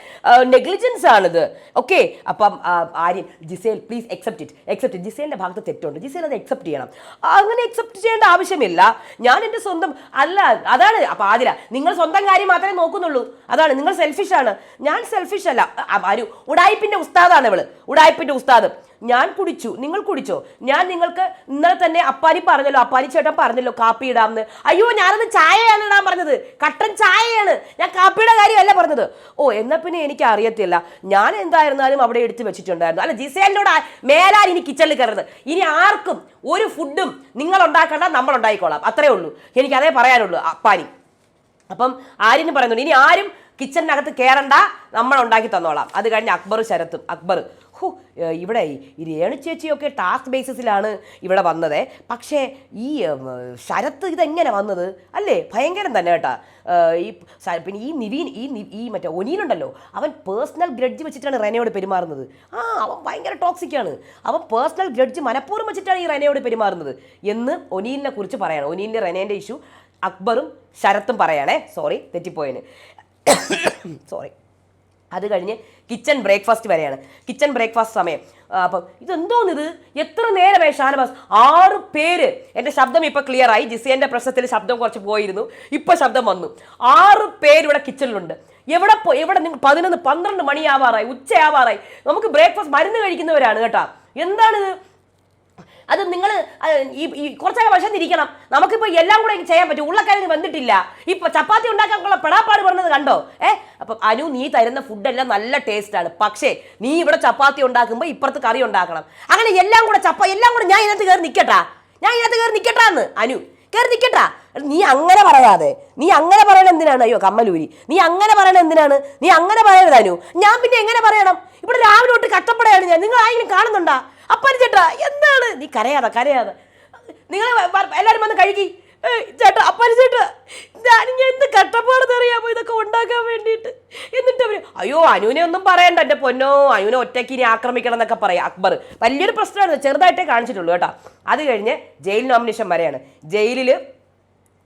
A: നെഗ്ലിജൻസ് ആണിത്. ഓക്കെ അപ്പം Aryan Gisele please except it except it ജിസേലിന്റെ ഭാഗത്ത് തെറ്റുണ്ട്. ജിസേൽ അത് എക്സെപ്റ്റ് ചെയ്യണം. അങ്ങനെ അക്സെപ്റ്റ് ചെയ്യേണ്ട ആവശ്യമില്ല. ഞാൻ എന്റെ സ്വന്തം അല്ല അതാണ്. അപ്പം ആതിര നിങ്ങൾ സ്വന്തം കാര്യം മാത്രമേ നോക്കുന്നുള്ളൂ. അതാണ്. നിങ്ങൾ സെൽഫിഷാണ് ഞാൻ സെൽഫിഷ് അല്ല. ആരു ഉടായ്പിന്റെ ഉസ്താദാണ് ഇവൾ. ഉടായ്പിന്റെ ഉസ്താദ്. ഞാൻ കുടിച്ചു നിങ്ങൾ കുടിച്ചോ. ഞാൻ നിങ്ങൾക്ക് ഇന്നലെ തന്നെ അപ്പാരി പറഞ്ഞല്ലോ അപ്പാരി ചേട്ടൻ പറഞ്ഞല്ലോ കാപ്പി ഇടാമെന്ന്. അയ്യോ ഞാനത് ചായയാണ് ഇടാൻ പറഞ്ഞത്. കട്ടൻ ചായയാണ്. ഞാൻ കാപ്പിയുടെ കാര്യമല്ല പറഞ്ഞത്. ഓ എന്നാ പിന്നെ എനിക്ക് അറിയത്തില്ല. ഞാൻ എന്തായിരുന്നാലും അവിടെ എടുത്ത് വെച്ചിട്ടുണ്ടായിരുന്നു. അല്ല ജിസേലിനോട് മേലാൽ ഇനി കിച്ചണിൽ കയറുന്നത് ഇനി ആർക്കും ഒരു ഫുഡും നിങ്ങൾ ഉണ്ടാക്കണ്ട നമ്മൾ ഉണ്ടായിക്കോളാം. അത്രേ ഉള്ളൂ. എനിക്ക് അതേ പറയാനുള്ളൂ അപ്പാരി അപ്പം ആര്യന് പറയുന്നുണ്ട് ഇനി ആരും കിച്ചണിനകത്ത് കയറണ്ട നമ്മൾ ഉണ്ടാക്കി തന്നോളാം. അത് കഴിഞ്ഞ് അക്ബർ ശരത്തും അക്ബർ ഹോ ഇവിടെ ഈ രേണു ചേച്ചിയൊക്കെ ടാസ്ക് ബേസിസിലാണ് ഇവിടെ വന്നത്. പക്ഷേ ഈ ശരത്ത് ഇതെങ്ങനെ വന്നത്? അല്ലേ? ഭയങ്കരം തന്നെ കേട്ടാ. ഈ പിന്നെ ഈ നിവീൻ ഈ ഈ മറ്റേ ഒനീനുണ്ടല്ലോ അവൻ പേഴ്സണൽ ഗ്രഡ്ജ് വെച്ചിട്ടാണ് റെനയോട് പെരുമാറുന്നത്. ആ അവൻ ഭയങ്കര ടോക്സിക്കാണ് അവൻ പേഴ്സണൽ ഗ്രഡ്ജ് മനഃപൂർവം വെച്ചിട്ടാണ് ഈ റെനയോട് പെരുമാറുന്നത്. എന്ന് ഒനീലിനെ കുറിച്ച് പറയണം. ഒനീലിന്റെ റെനേന്റെ ഇഷ്യൂ അക്ബറും ശരത്തും പറയണേ. സോറി തെറ്റിപ്പോയതിന് സോറി അത് കഴിഞ്ഞ് കിച്ചൺ ബ്രേക്ക്ഫാസ്റ്റ് വരെയാണ്. കിച്ചൺ ബ്രേക്ക്ഫാസ്റ്റ് സമയം. അപ്പം ഇതെന്തോന്നിത്? എത്ര നേരമായി ഷാനവാസ്? ആറ് പേര്. എന്റെ ശബ്ദം ഇപ്പോൾ ക്ലിയർ ആയി. ജിസേന്റെ പ്രശ്നത്തിൽ ശബ്ദം കുറച്ച് പോയിരുന്നു. ഇപ്പോൾ ശബ്ദം വന്നു. ആറ് പേര് ഇവിടെ കിച്ചണിലുണ്ട് എവിടെ പോ എവിടെ നിങ്ങൾ പതിനൊന്ന് പന്ത്രണ്ട് മണിയാവാറായി. ഉച്ചയാവാറായി. നമുക്ക് ബ്രേക്ക്ഫാസ്റ്റ് മരുന്ന് കഴിക്കുന്നവരാണ് കേട്ടോ. എന്താണിത്? അത് നിങ്ങൾ ഈ കുറച്ചൊക്കെ തിരിക്കണം നമുക്കിപ്പോൾ എല്ലാം കൂടെ ചെയ്യാൻ പറ്റും. ഉള്ളക്കാര്യം വന്നിട്ടില്ല. ഇപ്പൊ ചപ്പാത്തി ഉണ്ടാക്കാനുള്ള പെടാപ്പാട് പറഞ്ഞത് കണ്ടോ? ഏ? അപ്പം അനു നീ തരുന്ന ഫുഡെല്ലാം നല്ല ടേസ്റ്റാണ് പക്ഷേ നീ ഇവിടെ ചപ്പാത്തി ഉണ്ടാക്കുമ്പോൾ ഇപ്പുറത്ത് കറി ഉണ്ടാക്കണം. അങ്ങനെ എല്ലാം കൂടെ ചപ്പ എല്ലാം കൂടെ ഞാൻ ഇതിനകത്ത് കയറി നിൽക്കട്ടാ ഞാൻ ഇതിനകത്ത് കയറി നിൽക്കട്ടാന്ന് അനു. കയറി നിൽക്കട്ടാ നീ അങ്ങനെ പറയാതെ നീ അങ്ങനെ പറയണ എന്തിനാണ്? അയ്യോ കമ്മലൂരി. നീ അങ്ങനെ പറയണ എന്തിനാണ്? നീ അങ്ങനെ പറയരുത് അനു. ഞാൻ പിന്നെ എങ്ങനെ പറയണം? ഇവിടെ രാവിലെ തൊട്ട് കട്ടപ്പടയാണ് ഞാൻ. നിങ്ങൾ ആരെങ്കിലും കാണുന്നുണ്ടാ? അപ്പൻ ചേട്ടാ എന്താണ്? നീ കരയാതെ കരയാതെ. നിങ്ങൾ എല്ലാവരും വന്ന് കഴുകി. ചേട്ടാ അപ്പൻ ചേട്ടാ ഞാൻ ഞാൻ എന്ത് കഷ്ടപ്പാടെന്ന് അറിയാമോ ഇതൊക്കെ ഉണ്ടാക്കാൻ വേണ്ടിയിട്ട്. എന്നിട്ട് അവർ അയ്യോ അനുവിനെ ഒന്നും പറയണ്ട എന്റെ പൊന്നോ. അനുവിനെ ഒറ്റയ്ക്ക് ഇനി ആക്രമിക്കണം എന്നൊക്കെ പറയാം. അക്ബർ. വലിയൊരു പ്രശ്നമാണ് ചെറുതായിട്ടേ കാണിച്ചിട്ടുള്ളൂ കേട്ടോ. അത് കഴിഞ്ഞ് ജയിൽ നോമിനേഷൻ വരെയാണ്. ജയിലിൽ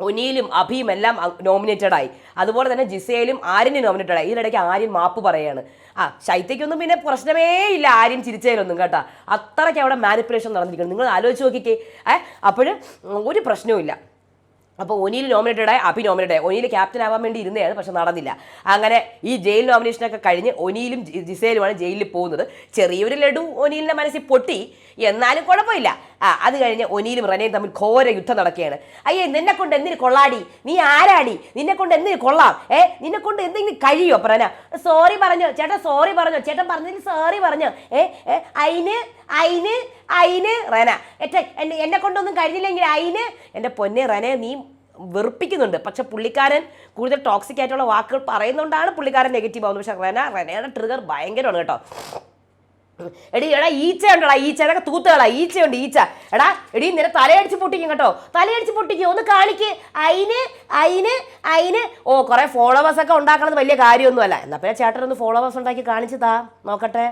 A: ഒനിയിലും അഭിയും എല്ലാം നോമിനേറ്റഡായി അതുപോലെ തന്നെ ജിസയിലും ആര്യനും നോമിനേറ്റഡായി ഇതിനിടയ്ക്ക് ആര്യൻ മാപ്പ് പറയാണ്. ആ ശൈത്യക്കൊന്നും പിന്നെ പ്രശ്നമേ ഇല്ല. ആരും ചിരിച്ചതിലൊന്നും കേട്ടോ. അത്രയ്ക്ക് അവിടെ മാനിപ്പുലേഷൻ നടന്നിരിക്കുന്നു. നിങ്ങൾ ആലോചിച്ച് നോക്കിക്കേ. ഏ അപ്പോഴും ഒരു പ്രശ്നവും ഇല്ല. അപ്പോൾ ഒനിയിൽ നോമിനേറ്റഡ് ആയി അഭി നോമിനേറ്റഡ് ആയി. ഒനിയിൽ ക്യാപ്റ്റൻ ആവാൻ വേണ്ടി ഇരുന്നതാണ് പക്ഷെ നടന്നില്ല. അങ്ങനെ ഈ ജയിൽ നോമിനേഷനൊക്കെ കഴിഞ്ഞ് ഒനിയിലും ജിസയിലുമാണ് ജയിലിൽ പോകുന്നത്. ചെറിയൊരു ലഡു ഒനിയിലിന്റെ മനസ്സിൽ പൊട്ടി. എന്നാലും കുഴപ്പമില്ല. ആ അത് കഴിഞ്ഞ് ഒനിയിലും റനയും തമ്മിൽ ഘോര യുദ്ധം നടക്കുകയാണ്. അയ്യേ നിന്നെ കൊണ്ട് എന്തിന് കൊള്ളാടി? നീ ആരാടി? നിന്നെ കൊണ്ട് എന്തിന് കൊള്ളാം? ഏ നിന്നെ കൊണ്ട് എന്തെങ്കിലും കഴിയോ പ്രന സോറി പറഞ്ഞു ചേട്ടൻ സോറി പറഞ്ഞു. ചേട്ടൻ പറഞ്ഞതിന് സോറി പറഞ്ഞു. ഏ അയിന് അയിന് അയിന് റന. എന്നെ കൊണ്ടൊന്നും കഴിഞ്ഞില്ലെങ്കിൽ അയിന്. എന്റെ പൊന്നെ റന നീ വെറുപ്പിക്കുന്നുണ്ട്. പക്ഷെ പുള്ളിക്കാരൻ കൂടുതൽ ടോക്സിക് ആയിട്ടുള്ള വാക്കുകൾ പറയുന്നതുകൊണ്ടാണ് പുള്ളിക്കാരൻ നെഗറ്റീവ് ആവുന്നത്. പക്ഷെ റന റനയുടെ ട്രിഗർ ഭയങ്കരമാണ് കേട്ടോ. എടി എടാ ഈച്ച ഉണ്ടടാ ഈച്ച. അതൊക്കെ തൂത്തുകളാ. ഈച്ചയുണ്ട് ഈച്ച. എടാ എടി നിന്നെ തലയടിച്ച് പൊട്ടിക്കും കേട്ടോ. തലയടിച്ച് പൊട്ടിക്കും. ഒന്ന് കാണിക്ക്. അയിന് അയിന് അയിന്. ഓ കുറെ ഫോളോവേഴ്സൊക്കെ ഉണ്ടാക്കണത് വലിയ കാര്യമൊന്നുമല്ല. എന്നാ പിന്നെ ചേട്ടനൊന്ന് ഫോളോവേഴ്സ് ഉണ്ടാക്കി കാണിച്ചു താ. നോക്കട്ടെ.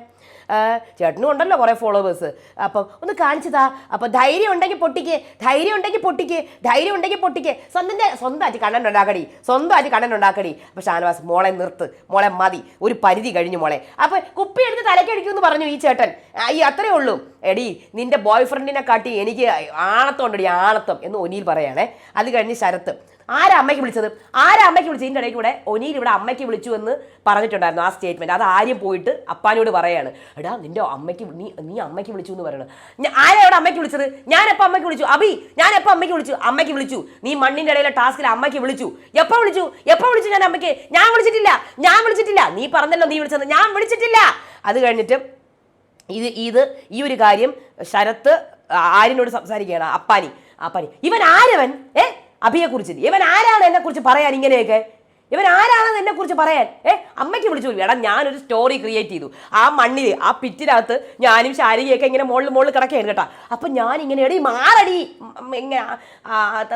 A: ചേട്ടനും ഉണ്ടല്ലോ കുറേ ഫോളോവേഴ്സ് അപ്പം ഒന്ന് കാണിച്ചു താ. അപ്പം ധൈര്യം ഉണ്ടെങ്കിൽ പൊട്ടിക്ക്. ധൈര്യം ഉണ്ടെങ്കിൽ പൊട്ടിക്ക്. ധൈര്യം ഉണ്ടെങ്കിൽ പൊട്ടിക്ക്. സ്വന്തം സ്വന്തമായിട്ട് കണ്ണൻ ഉണ്ടാക്കടി. സ്വന്തമായിട്ട് കണ്ണൻ ഉണ്ടാക്കടി. അപ്പം ഷാനവാസ് മോളെ നിർത്ത്. മോളെ മതി. ഒരു പരിധി കഴിഞ്ഞു മോളെ. അപ്പം കുപ്പി എടുത്ത് തലക്കടിക്കുമെന്ന് പറഞ്ഞു ഈ ചേട്ടൻ. ഈ അത്രേ ഉള്ളൂ. എടി നിന്റെ ബോയ് ഫ്രണ്ടിനെ കാട്ടി എനിക്ക് ആണത്തം ഉണ്ടടി ആണത്തം എന്ന് ഒനിയിൽ പറയുകയാണേ അത് കഴിഞ്ഞ് ശരത്ത്. ആരാ അമ്മയ്ക്ക് വിളിച്ചത്? ആരാ അമ്മയ്ക്ക് വിളിച്ചത്? ഇതിന്റെ ഇടയ്ക്ക് കൂടെ ഒനിയിൽ ഇവിടെ അമ്മയ്ക്ക് വിളിച്ചു എന്ന് പറഞ്ഞിട്ടുണ്ടായിരുന്നു ആ സ്റ്റേറ്റ്മെന്റ് അത് ആര്യം പോയിട്ട് അപ്പാനോട് പറയാണ്. എടാ നിന്റെ അമ്മയ്ക്ക് നീ നീ അമ്മയ്ക്ക് വിളിച്ചു എന്ന് പറയണം ആരാ ഇവിടെ അമ്മയ്ക്ക് വിളിച്ചത്? ഞാൻ എപ്പോൾ അമ്മയ്ക്ക് വിളിച്ചു. അബി ഞാൻ എപ്പോൾ അമ്മയ്ക്ക് വിളിച്ചു. അമ്മയ്ക്ക് വിളിച്ചു. നീ മണ്ണിന്റെ ഇടയിലെ ടാസ്കിൽ അമ്മയ്ക്ക് വിളിച്ചു. എപ്പോൾ വിളിച്ചു? എപ്പോൾ വിളിച്ചു ഞാൻ അമ്മയ്ക്ക്? ഞാൻ വിളിച്ചിട്ടില്ല. ഞാൻ വിളിച്ചിട്ടില്ല. നീ പറഞ്ഞല്ലോ നീ വിളിച്ചത് ഞാൻ വിളിച്ചിട്ടില്ല. അത് കഴിഞ്ഞിട്ട് ഇത് ഇത് ഈ ഒരു കാര്യം ശരത്ത് ആര്യനോട് സംസാരിക്കുകയാണ്. അപ്പാനി. അപ്പാനി. ഇവൻ ആരവൻ? ഏ? അഭിയെ കുറിച്ച് ഇവൻ ആരാണ് എന്നെ കുറിച്ച് പറയാൻ ഇങ്ങനെയൊക്കെ? ഇവൻ ആരാണെന്ന് എന്നെ കുറിച്ച് പറയാൻ? ഏ അമ്മയ്ക്ക് വിളിച്ചു എടാ ഞാനൊരു സ്റ്റോറി ക്രിയേറ്റ് ചെയ്തു. ആ മണ്ണിൽ ആ പിറ്റിനകത്ത് ഞാനും ശാരികയൊക്കെ ഇങ്ങനെ മുകളിൽ മുകളിൽ കിടക്കുകയാണ് കേട്ടോ. അപ്പം ഞാൻ ഇങ്ങനെ എടി മാറടി ഇങ്ങനെ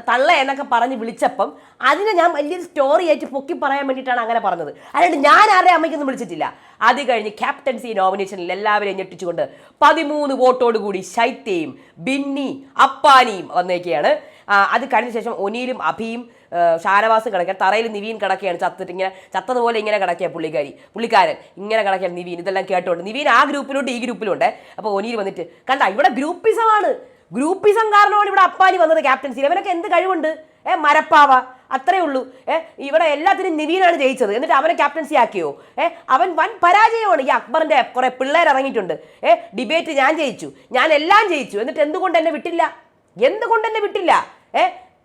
A: തള്ള എന്നൊക്കെ പറഞ്ഞ് വിളിച്ചപ്പം അതിനെ ഞാൻ വലിയൊരു സ്റ്റോറി ആയിട്ട് പൊക്കി പറയാൻ വേണ്ടിയിട്ടാണ് അങ്ങനെ പറഞ്ഞത്. അല്ലാണ്ട് ഞാൻ ആരുടെ അമ്മയ്ക്കൊന്നും വിളിച്ചിട്ടില്ല. അത് കഴിഞ്ഞ് ക്യാപ്റ്റൻസി നോമിനേഷനിൽ എല്ലാവരെയും ഞെട്ടിച്ചുകൊണ്ട് പതിമൂന്ന് വോട്ടോടുകൂടി ശൈത്യയും ബിന്നി അപ്പാനിയും വന്നേക്കുകയാണ് ആ, അത് കഴിഞ്ഞ ശേഷം ഒനിയിലും അഭിയും ഷാനവാസ് കിടക്കുക തറയിൽ നിവീൻ കിടക്കുകയാണ് ചത്തിട്ട് ഇങ്ങനെ ചത്തതുപോലെ ഇങ്ങനെ കിടക്കുക പുള്ളിക്കാരി പുള്ളിക്കാരൻ. ഇങ്ങനെ കിടക്കുകയാണ് നിവീൻ. ഇതെല്ലാം കേട്ടോണ്ട് നിവീൻ ആ ഗ്രൂപ്പിലുണ്ട് ഈ ഗ്രൂപ്പിലുണ്ട്. അപ്പോൾ ഒനിയിൽ വന്നിട്ട് കണ്ട ഇവിടെ ഗ്രൂപ്പിസമാണ്. ഗ്രൂപ്പിസം കാരണമാണ് ഇവിടെ അപ്പാനി വന്നത് ക്യാപ്റ്റൻസി അവനൊക്കെ എന്ത് കഴിവുണ്ട്? ഏ മരപ്പാവ. അത്രേ ഉള്ളൂ. ഏ ഇവിടെ എല്ലാത്തിനും നിവീനാണ് ജയിച്ചത്. എന്നിട്ട് അവനെ ക്യാപ്റ്റൻസി ആക്കിയോ? ഏ അവൻ വൻ പരാജയമാണ്. ഈ അക്ബറിന്റെ കുറെ പിള്ളേർ ഇറങ്ങിയിട്ടുണ്ട്. ഏ ഡിബേറ്റ് ഞാൻ ജയിച്ചു. ഞാൻ എല്ലാം ജയിച്ചു. എന്നിട്ട് എന്തുകൊണ്ട് എന്നെ വിട്ടില്ല? എന്തുകൊണ്ട് എന്നെ വിട്ടില്ല? ഏ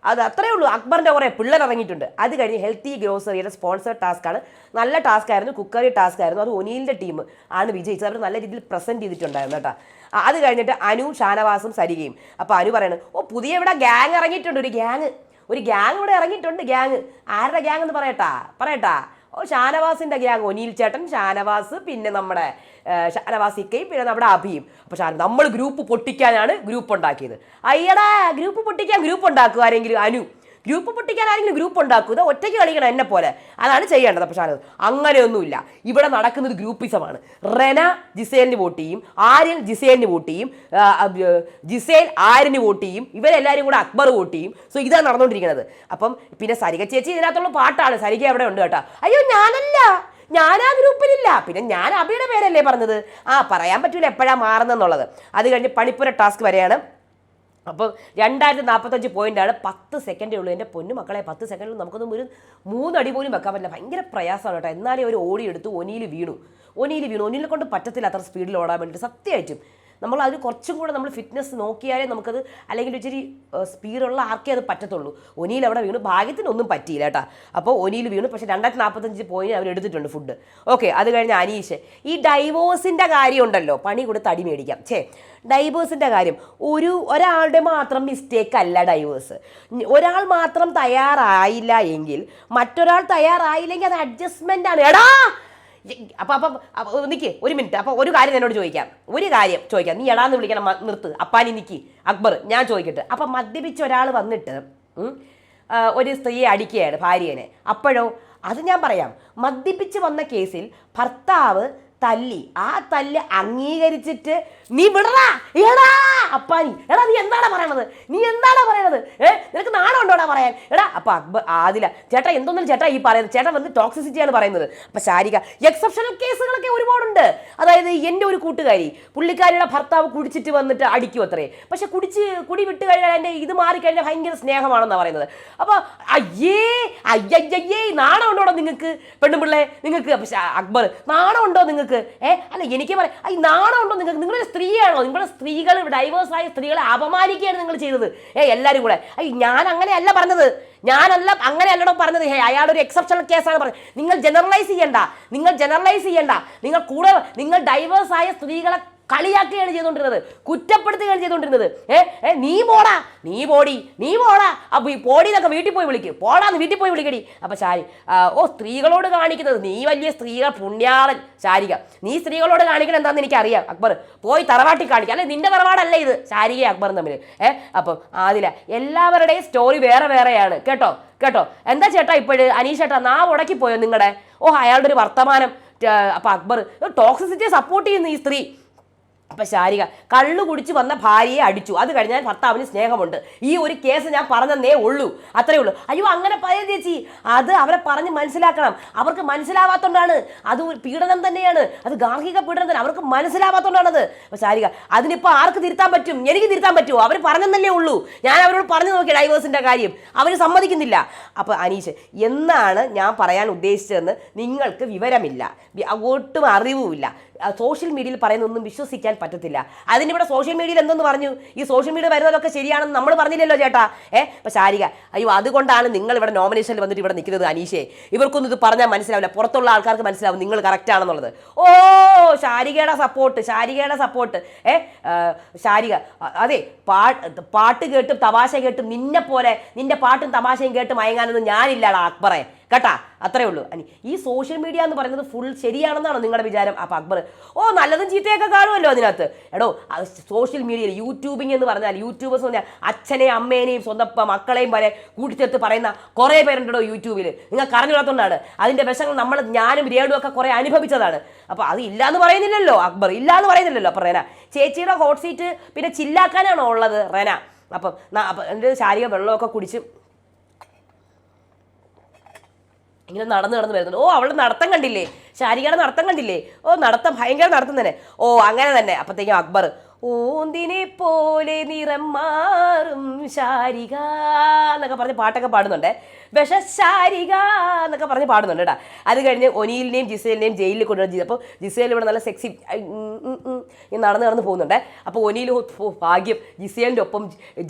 A: അത് അത്രേ ഉള്ളൂ. അക്ബറിന്റെ കുറേ പിള്ളേർ ഇറങ്ങിയിട്ടുണ്ട്. അത് കഴിഞ്ഞ് ഹെൽത്തി ഗ്രോസറിയുടെ സ്പോൺസർ ടാസ്ക് ആണ്. നല്ല ടാസ്ക് ആയിരുന്നു. കുക്കറി ടാസ്ക് ആയിരുന്നു. അത് ഒനിയിലിന്റെ ടീം ആണ് വിജയിച്ചത്. അവർ നല്ല രീതിയിൽ പ്രസന്റ് ചെയ്തിട്ടുണ്ടായിരുന്നു കേട്ടോ. അത് കഴിഞ്ഞിട്ട് അനു ഷാനവാസും സരികയും. അപ്പോൾ അനു പറയണത് ഓ പുതിയ ഇവിടെ ഗ്യാങ് ഇറങ്ങിയിട്ടുണ്ട്. ഒരു ഗ്യാങ് ഒരു ഗ്യാങ് ഇവിടെ ഇറങ്ങിയിട്ടുണ്ട് ഗ്യാങ് ആരുടെ ഗ്യാങ് എന്ന് പറയട്ടാ? പറയട്ടാ? ഓ ഷാനവാസിന്റെ ഗ്യാങ് ഒനീൽ ചേട്ടൻ ഷാനവാസ് പിന്നെ നമ്മുടെ ഷാനവാസ് ഇക്കയും പിന്നെ നമ്മുടെ അഭിയും. അപ്പോൾ ഷാൻ നമ്മൾ ഗ്രൂപ്പ് പൊട്ടിക്കാനാണ് ഗ്രൂപ്പ് ഉണ്ടാക്കിയത്. അയ്യടാ ഗ്രൂപ്പ് പൊട്ടിക്കാൻ ഗ്രൂപ്പ് ഉണ്ടാക്കുക ആരെങ്കിലും അനു. ഗ്രൂപ്പ് പൊട്ടിക്കാൻ ആരെങ്കിലും ഗ്രൂപ്പ് ഉണ്ടാക്കുക ഒറ്റയ്ക്ക് കളിക്കണം എന്നെ പോലെ. അതാണ് ചെയ്യേണ്ടത് പക്ഷേ ഷാനത് അങ്ങനെയൊന്നുമില്ല. ഇവിടെ നടക്കുന്നത് ഗ്രൂപ്പിസമാണ്. റെന ജിസേലിന് വോട്ട് ചെയ്യും. ആര്യൻ ജിസേലിന് വോട്ട് ചെയ്യും. ജിസേൽ ആര്യന് വോട്ട് ചെയ്യും. ഇവരെല്ലാവരും കൂടെ അക്ബർ വോട്ട് ചെയ്യും. സോ ഇതാണ് നടന്നുകൊണ്ടിരിക്കുന്നത് അപ്പം പിന്നെ സരിക ചേച്ചി ഇതിനകത്തുള്ള പാട്ടാണ്. സരിക അവിടെ ഉണ്ട് കേട്ടോ. അയ്യോ ഞാനല്ല. ഞാൻ ആ ഗ്രൂപ്പിലില്ല. പിന്നെ ഞാൻ അബിയുടെ പേരല്ലേ പറഞ്ഞത്. ആ പറയാൻ പറ്റൂല എപ്പോഴാ മാറുന്നെന്നുള്ളത് അത് കഴിഞ്ഞ് പണിപ്പുര ടാസ്ക് വരെയാണ്. അപ്പോൾ രണ്ടായിരത്തി നാൽപ്പത്തഞ്ച് പോയിന്റാണ് പത്ത് സെക്കൻഡേ ഉള്ളൂ. എന്റെ പൊന്നു മക്കളെ പത്ത് സെക്കൻഡിൽ നമുക്കൊന്നും ഒരു മൂന്നടി പോലും വെക്കാൻ പറ്റില്ല. ഭയങ്കര പ്രയാസമാണ് കേട്ടോ. എന്നാലേ അവർ ഓടിയെടുത്ത് ഒനിയിൽ വീണു. ഒനിയിൽ വീണു. ഒനിയിൽ കൊണ്ട് പറ്റത്തില്ല അത്ര സ്പീഡിൽ ഓടാൻ വേണ്ടിയിട്ട് സത്യമായിട്ടും നമ്മൾ അതിന് കുറച്ചും കൂടെ നമ്മൾ ഫിറ്റ്നസ് നോക്കിയാലേ നമുക്കത് അല്ലെങ്കിൽ ഇച്ചിരി സ്പീഡുള്ള ആർക്കേ അത് പറ്റത്തുള്ളൂ. ഒനിയിൽ അവിടെ വീണു. ഭാഗ്യത്തിന് ഒന്നും പറ്റിയില്ല കേട്ടോ. അപ്പോൾ ഒനിയിൽ വീണു. പക്ഷേ രണ്ടായിരത്തി നാൽപ്പത്തഞ്ച് പോയിന്റ് അവർ എടുത്തിട്ടുണ്ട് ഫുഡ് ഓക്കെ അത് കഴിഞ്ഞ് അനീഷ്. ഈ ഡൈവോഴ്സിന്റെ കാര്യം ഉണ്ടല്ലോ. പണി കൊടുത്ത് അടി മേടിക്കാം. ഛേ ഡൈവേഴ്സിന്റെ കാര്യം. ഒരു ഒരാളുടെ മാത്രം മിസ്റ്റേക്ക് അല്ല ഡൈവേഴ്സ് ഒരാൾ മാത്രം തയ്യാറായില്ല എങ്കിൽ മറ്റൊരാൾ തയ്യാറായില്ലെങ്കിൽ അത് അഡ്ജസ്റ്റ്മെന്റ് ആണ്. എടാ! അപ്പം അപ്പം നിക്ക് ഒരു മിനിറ്റ് അപ്പോൾ ഒരു കാര്യം എന്നോട് ചോദിക്കാം. ഒരു കാര്യം ചോദിക്കാം. നീ എടാന്ന് വിളിക്കണം നിർത്ത്. അപ്പാനി നിക്കി. അക്ബർ ഞാൻ ചോദിക്കട്ടെ. അപ്പം മദ്യപിച്ച ഒരാൾ വന്നിട്ട് ഒരു സ്ത്രീയെ അടിക്കുകയാണ് ഭാര്യനെ. അപ്പോഴോ അത് ഞാൻ പറയാം. മദ്യപിച്ച് വന്ന കേസിൽ ഭർത്താവ് തല്ലി ആ തല്ല് അംഗീകരിച്ചിട്ട് നീ വിടടാ എടാ അപ്പാനി. എടാ നീ എന്താണ് പറയണത്? നീ എന്താണ് പറയണത്? ഏ നിനക്ക് നാണം ഉണ്ടോടാ പറയാൻ? എടാ അപ്പൊ അക്ബർ ആദില. ചേട്ടാ എന്തോന്നും ചേട്ടാ ഈ പറയുന്നത്? ചേട്ടാ വന്ന് ടോക്സിസിറ്റിയാണ് പറയുന്നത്. അപ്പൊ ശാരിക. എക്സെപ്ഷണൽ കേസുകളൊക്കെ ഒരുപാടുണ്ട്. അതായത് എന്റെ ഒരു കൂട്ടുകാരി പുള്ളിക്കാരിയുടെ ഭർത്താവ് കുടിച്ചിട്ട് വന്നിട്ട് അടിക്കും അത്രേ. പക്ഷെ കുടിച്ച് കുടി വിട്ട് കഴിഞ്ഞാൽ എന്റെ ഇത് മാറിക്കഴിഞ്ഞാൽ ഭയങ്കര സ്നേഹമാണെന്നാണ് പറയുന്നത്. അപ്പോൾ അയ്യേ അയ്യയ്യേ നാണം ഉണ്ടോടോ നിങ്ങൾക്ക് പെണ്ണുപിള്ളേ നിങ്ങൾക്ക് അപ്പൊ അക്ബർ നാണം ഉണ്ടോ നിങ്ങൾക്ക് ഏ അല്ല എനിക്ക് പറയാം. നാണം ഉണ്ടോ നിങ്ങൾക്ക് നിങ്ങളൊരു സ്ത്രീയാണോ നിങ്ങളുടെ സ്ത്രീകൾ ഡൈവേഴ്സ് ആയ സ്ത്രീകളെ അപമാനിക്കുകയാണ് നിങ്ങൾ ചെയ്തത്. ഏ എല്ലാവരും കൂടെ. അയ്യ ഞാൻ അങ്ങനെയല്ല പറഞ്ഞത്. ഞാനല്ല അങ്ങനെയല്ലടോ പറഞ്ഞത്. ഹേ അയാളൊരു എക്സെപ്ഷണൽ കേസാണ് പറഞ്ഞത്. നിങ്ങൾ ജനറലൈസ് ചെയ്യണ്ട. നിങ്ങൾ ജനറലൈസ് ചെയ്യണ്ട. നിങ്ങൾ കൂടെ നിങ്ങൾ ഡൈവേഴ്സായ സ്ത്രീകളെ കളിയാക്കുകയാണ് ചെയ്തുകൊണ്ടിരുന്നത്. കുറ്റപ്പെടുത്തുകയാണ് ചെയ്തുകൊണ്ടിരുന്നത്. ഏ ഏ നീ പോടാ നീ പോടി നീ പോടാ. അപ്പൊ ഈ പോടിന്നൊക്കെ വീട്ടിൽ പോയി വിളിക്കും. പോടാന്ന് വീട്ടിൽ പോയി വിളിക്കടി. അപ്പൊ ശാരി ഓ സ്ത്രീകളോട് കാണിക്കുന്നത് നീ വലിയ സ്ത്രീകൾ പുണ്യാളൻ. ശാരിക നീ സ്ത്രീകളോട് കാണിക്കണം എന്താണെന്ന് എനിക്കറിയാം. അക്ബർ പോയി തറവാട്ടി കാണിക്കുക അല്ലെ നിന്റെ തറവാടല്ല ഇത്? ശാരിക അക്ബറും തമ്മിൽ ഏ അപ്പം ആദില എല്ലാവരുടെയും സ്റ്റോറി വേറെ വേറെയാണ്. കേട്ടോ കേട്ടോ. എന്താ ചേട്ടാ ഇപ്പോഴ്? അനീഷ് ചേട്ടാ നാ ഉടക്കി പോയോ നിങ്ങളുടെ ഓ അയാളുടെ ഒരു വർത്തമാനം. അപ്പൊ അക്ബർ ടോക്സിസിറ്റിയെ സപ്പോർട്ട് ചെയ്യുന്നു ഈ സ്ത്രീ. അപ്പൊ ശാരിക കള്ളു കുടിച്ച് വന്ന ഭാര്യയെ അടിച്ചു. അത് കഴിഞ്ഞാൽ ഭർത്താവിന് സ്നേഹമുണ്ട്. ഈ ഒരു കേസ് ഞാൻ പറഞ്ഞതേ ഉള്ളൂ. അത്രേ ഉള്ളൂ. അയ്യോ അങ്ങനെ പറയാൻ ചേച്ചി. അത് അവരെ പറഞ്ഞ് മനസ്സിലാക്കണം. അവർക്ക് മനസ്സിലാവാത്തോണ്ടാണ്. അത് പീഡനം തന്നെയാണ്. അത് ഗാർഹിക പീഡനം തന്നെ. അവർക്ക് മനസ്സിലാവാത്തോണ്ടാണത്. അപ്പൊ ശാരിക അതിനിപ്പോ ആർക്ക് തിരുത്താൻ പറ്റും? എനിക്ക് തിരുത്താൻ പറ്റുമോ? അവർ പറഞ്ഞെന്നല്ലേ ഉള്ളൂ. ഞാൻ അവരോട് പറഞ്ഞു നോക്കി ഡൈവേഴ്സിന്റെ കാര്യം. അവർ സമ്മതിക്കുന്നില്ല. അപ്പോൾ അനീഷ് എന്നാണ് ഞാൻ പറയാൻ ഉദ്ദേശിച്ചതെന്ന് നിങ്ങൾക്ക് വിവരമില്ല. ഒട്ടും അറിവുമില്ല. സോഷ്യൽ മീഡിയയിൽ പറയുന്നൊന്നും വിശ്വസിക്കാൻ പറ്റത്തില്ല. അതിനിവിടെ സോഷ്യൽ മീഡിയയിൽ എന്തെന്ന് പറഞ്ഞു? ഈ സോഷ്യൽ മീഡിയ വരുന്നതൊക്കെ ശരിയാണെന്ന് നമ്മൾ പറഞ്ഞില്ലല്ലോ ചേട്ടാ. ഏ? അപ്പൊ ശാരിക അയ്യോ അതുകൊണ്ടാണ് നിങ്ങൾ ഇവിടെ നോമിനേഷനിൽ വന്നിട്ട് ഇവിടെ നിൽക്കുന്നത് അനീഷേ. ഇവർക്കൊന്നും ഇത് പറഞ്ഞാൽ മനസ്സിലാവില്ല. പുറത്തുള്ള ആൾക്കാർക്ക് മനസ്സിലാവും നിങ്ങൾ കറക്റ്റ് ആണെന്നുള്ളത്. ഓ ശാരികയുടെ സപ്പോർട്ട് ശാരികയുടെ സപ്പോർട്ട് ഏ? ശാരിക അതെ പാട്ട് കേട്ടും തമാശ കേട്ടും നിന്നെ പോലെ നിന്റെ പാട്ടും തമാശയും കേട്ട് മയങ്ങാനൊന്നും ഞാനില്ലാടാ അക്ബറെ. കേട്ടാ? അത്രേ ഉള്ളൂ. അനി ഈ സോഷ്യൽ മീഡിയ എന്ന് പറയുന്നത് ഫുൾ ശരിയാണെന്നാണ് നിങ്ങളുടെ വിചാരം? അപ്പൊ അക്ബർ ഓ നല്ലതും ചീത്തയൊക്കെ കാണുമല്ലോ അതിനകത്ത്. എടോ സോഷ്യൽ മീഡിയയിൽ യൂട്യൂബിങ് എന്ന് പറഞ്ഞാൽ യൂട്യൂബേഴ്സ് എന്ന് പറഞ്ഞാൽ അച്ഛനെയും അമ്മേനെയും സ്വന്തം മക്കളെയും വരെ കൂട്ടിച്ചേർത്ത് പറയുന്ന കുറേ പേരുണ്ടോ യൂട്യൂബിൽ നിങ്ങൾക്ക് അറിഞ്ഞിടത്തോണ്ടാണ് അതിന്റെ വിഷങ്ങൾ നമ്മൾ ഞാനും രേഡും ഒക്കെ കുറേ അനുഭവിച്ചതാണ്. അപ്പോൾ അത് ഇല്ല എന്ന് പറയുന്നില്ലല്ലോ അക്ബർ ഇല്ല എന്ന് പറയുന്നില്ലല്ലോ. അപ്പോൾ റെന ചേച്ചിയുടെ ഹോട്ട് സീറ്റ് പിന്നെ ചില്ലാക്കാനാണോ ഉള്ളത് റെന? അപ്പം അപ്പം എന്റെ ശാരീരിക വെള്ളമൊക്കെ കുടിച്ച് ഇങ്ങനെ നടന്ന് നടന്ന് വരുന്നുണ്ട്. ഓ അവളുടെ നടത്തം കണ്ടില്ലേ? ശാരികയുടെ നടത്തം കണ്ടില്ലേ? ഓ നടത്തം ഭയങ്കര നടത്തം തന്നെ. ഓ അങ്ങനെ തന്നെ. അപ്പത്തേക്കും അക്ബർ ഓന്തിനെ പോലെ നിറം മാറും ശാരിക എന്നൊക്കെ പറഞ്ഞ് പാട്ടൊക്കെ പാടുന്നുണ്ട്. വിഷശാരിക എന്നൊക്കെ പറഞ്ഞ് പാടുന്നുണ്ട് കേട്ടോ. അത് കഴിഞ്ഞ് ഒനിയിലിനെയും ജിസേലിനെയും ജയിലിൽ കൊണ്ടുവന്ന് അപ്പോൾ ജിസേൽ ഇവിടെ നല്ല സെക്സി നടന്ന് നടന്ന് പോകുന്നുണ്ട്. അപ്പോൾ ഒനിയിൽ ഭാഗ്യം ജിസേലിന്റെ ഒപ്പം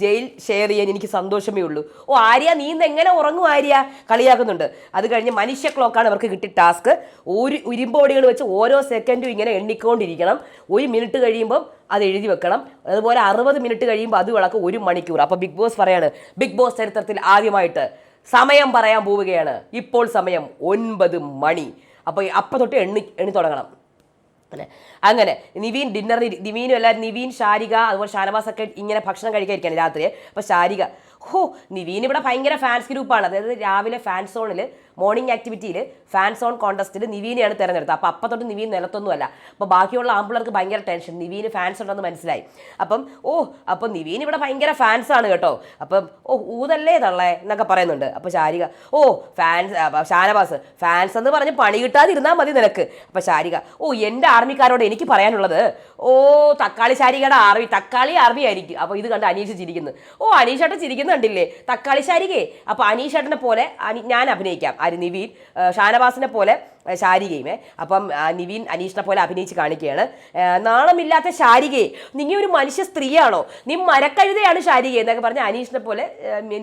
A: ജയിൽ ഷെയർ ചെയ്യാൻ എനിക്ക് സന്തോഷമേ ഉള്ളൂ. ഓ ആര്യ നീ ഇന്ന് എങ്ങനെ ഉറങ്ങും ആര്യ? കളിയാക്കുന്നുണ്ട്. അത് കഴിഞ്ഞ് മനുഷ്യ ക്ലോക്കാണ് അവർക്ക് കിട്ടിയ ടാസ്ക് ഒരു ഉരുമ്പോടികൾ വെച്ച് ഓരോ സെക്കൻഡും ഇങ്ങനെ എണ്ണിക്കൊണ്ടിരിക്കണം. ഒരു മിനിറ്റ് കഴിയുമ്പം അത് എഴുതി വെക്കണം. അതുപോലെ അറുപത് മിനിറ്റ് കഴിയുമ്പോൾ അത് വിളക്ക് ഒരു മണിക്കൂർ. അപ്പോൾ ബിഗ് ബോസ് പറയാണ് ബിഗ് ബോസ് ചരിത്രത്തിൽ ആദ്യമായിട്ട് സമയം പറയാൻ പോവുകയാണ്. ഇപ്പോൾ സമയം ഒൻപത് മണി. അപ്പോൾ അപ്പം തൊട്ട് എണ്ണി എണ്ണി തുടങ്ങണം. അല്ലെ? അങ്ങനെ നിവീൻ ഡിന്നറിന് നിവീനും എല്ലാവരും നിവീൻ ശാരിക അതുപോലെ ഷാനവാസ് ഒക്കെ ഇങ്ങനെ ഭക്ഷണം കഴിക്കാതിരിക്കുകയാണ് രാത്രി അപ്പോൾ ശാരിക ഹോ നിവീൻ ഇവിടെ ഭയങ്കര ഫാൻസ് ഗ്രൂപ്പാണ് അതായത് രാവിലെ ഫാൻ സോണിൽ മോർണിംഗ് ആക്ടിവിറ്റിയിൽ ഫാൻസ് ഓൺ കോൺടെസ്റ്റിൽ നിവീനെയാണ് തിരഞ്ഞെടുത്തത്. അപ്പോൾ അപ്പം തൊട്ട് നിവീൻ നിലത്തൊന്നുമല്ല. അപ്പോൾ ബാക്കിയുള്ള ആമ്പിളർക്ക് ഭയങ്കര ടെൻഷൻ നിവീന് ഫാൻസ് ഉണ്ടെന്ന് മനസ്സിലായി. അപ്പം ഓ അപ്പം നിവീൻ ഇവിടെ ഭയങ്കര ഫാൻസ് ആണ് കേട്ടോ. അപ്പം ഓ ഊതല്ലേ തള്ളേ എന്നൊക്കെ പറയുന്നുണ്ട്. അപ്പോൾ ശാരിക ഓ ഫാൻസ് ഷാനവാസ് ഫാൻസ് എന്ന് പറഞ്ഞ് പണി കിട്ടാതിരുന്നാൽ മതി നിനക്ക്. അപ്പോൾ ശാരിക ഓ എന്റെ ആർമിക്കാരോട് എനിക്ക് പറയാനുള്ളത് ഓ തക്കാളി ശാരികയുടെ ആർമി തക്കാളി ആർമി ആയിരിക്കും. അപ്പോൾ ഇത് കണ്ട് അനീഷ് ചിരിക്കുന്നു. ഓ അനീഷ് ചേട്ടൻ ചിരിക്കുന്നുണ്ടില്ലേ? തക്കാളി ശാരികയെ. അപ്പോൾ അനീഷ് ചേട്ടനെ പോലെ ഞാൻ അഭിനയിക്കാം. ആര് നിവീൻ ഷാനവാസിനെ പോലെ ശാരികയുമേ. അപ്പം നിവീൻ അനീഷിനെ പോലെ അഭിനയിച്ച് കാണിക്കുകയാണ്. നാണമില്ലാത്ത ശാരികയെ നീ ഒരു മനുഷ്യ സ്ത്രീയാണോ? നീ മരക്കഴുതയാണ് ശാരിക എന്നൊക്കെ പറഞ്ഞ് അനീഷിനെ പോലെ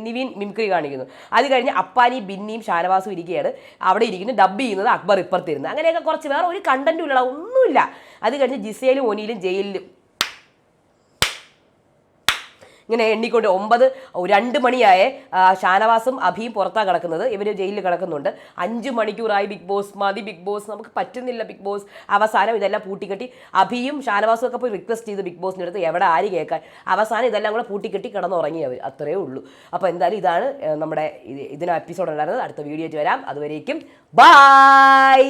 A: നിവീൻ മിമിക്രി കാണിക്കുന്നു. അത് കഴിഞ്ഞ് അപ്പാനി ബിന്നിയും ഷാനവാസും ഇരിക്കുകയാണ്. അവിടെ ഇരിക്കുന്നു ഡബ് ചെയ്യുന്നത് അക്ബർ ഇപ്പുറത്തിരുന്ന്. അങ്ങനെയൊക്കെ കുറച്ച് വേറെ ഒരു കണ്ടന്റും ഇല്ല ഒന്നുമില്ല. അത് കഴിഞ്ഞ് ജിസയിലും ഒനിയിലും ജയിലിലും ഇങ്ങനെ എണ്ണിക്കൊണ്ട് ഒമ്പത് രണ്ട് മണിയായേ ഷാനവാസും അഭിയും പുറത്താണ് കിടക്കുന്നത്. ഇവർ ജയിലിൽ കിടക്കുന്നുണ്ട്. അഞ്ച് മണിക്കൂറായി ബിഗ് ബോസ് മതി ബിഗ് ബോസ് നമുക്ക് പറ്റുന്നില്ല ബിഗ് ബോസ്. അവസാനം ഇതെല്ലാം പൂട്ടിക്കെട്ടി അഭിയും ഷാനവാസും ഒക്കെ പോയി റിക്വസ്റ്റ് ചെയ്ത് ബിഗ് ബോസിന്റെ അടുത്ത് എവിടെ ആര് കേൾക്കാൻ. അവസാനം ഇതെല്ലാം കൂടെ പൂട്ടിക്കെട്ടി കിടന്നുറങ്ങി അവർ അത്രയേ ഉള്ളൂ. അപ്പോൾ എന്തായാലും ഇതാണ് നമ്മുടെ ഇത് ഇതിന് എപ്പിസോഡ് ഉണ്ടായിരുന്നത്. അടുത്ത വീഡിയോ വരാം. അതുവരേക്കും ബായ്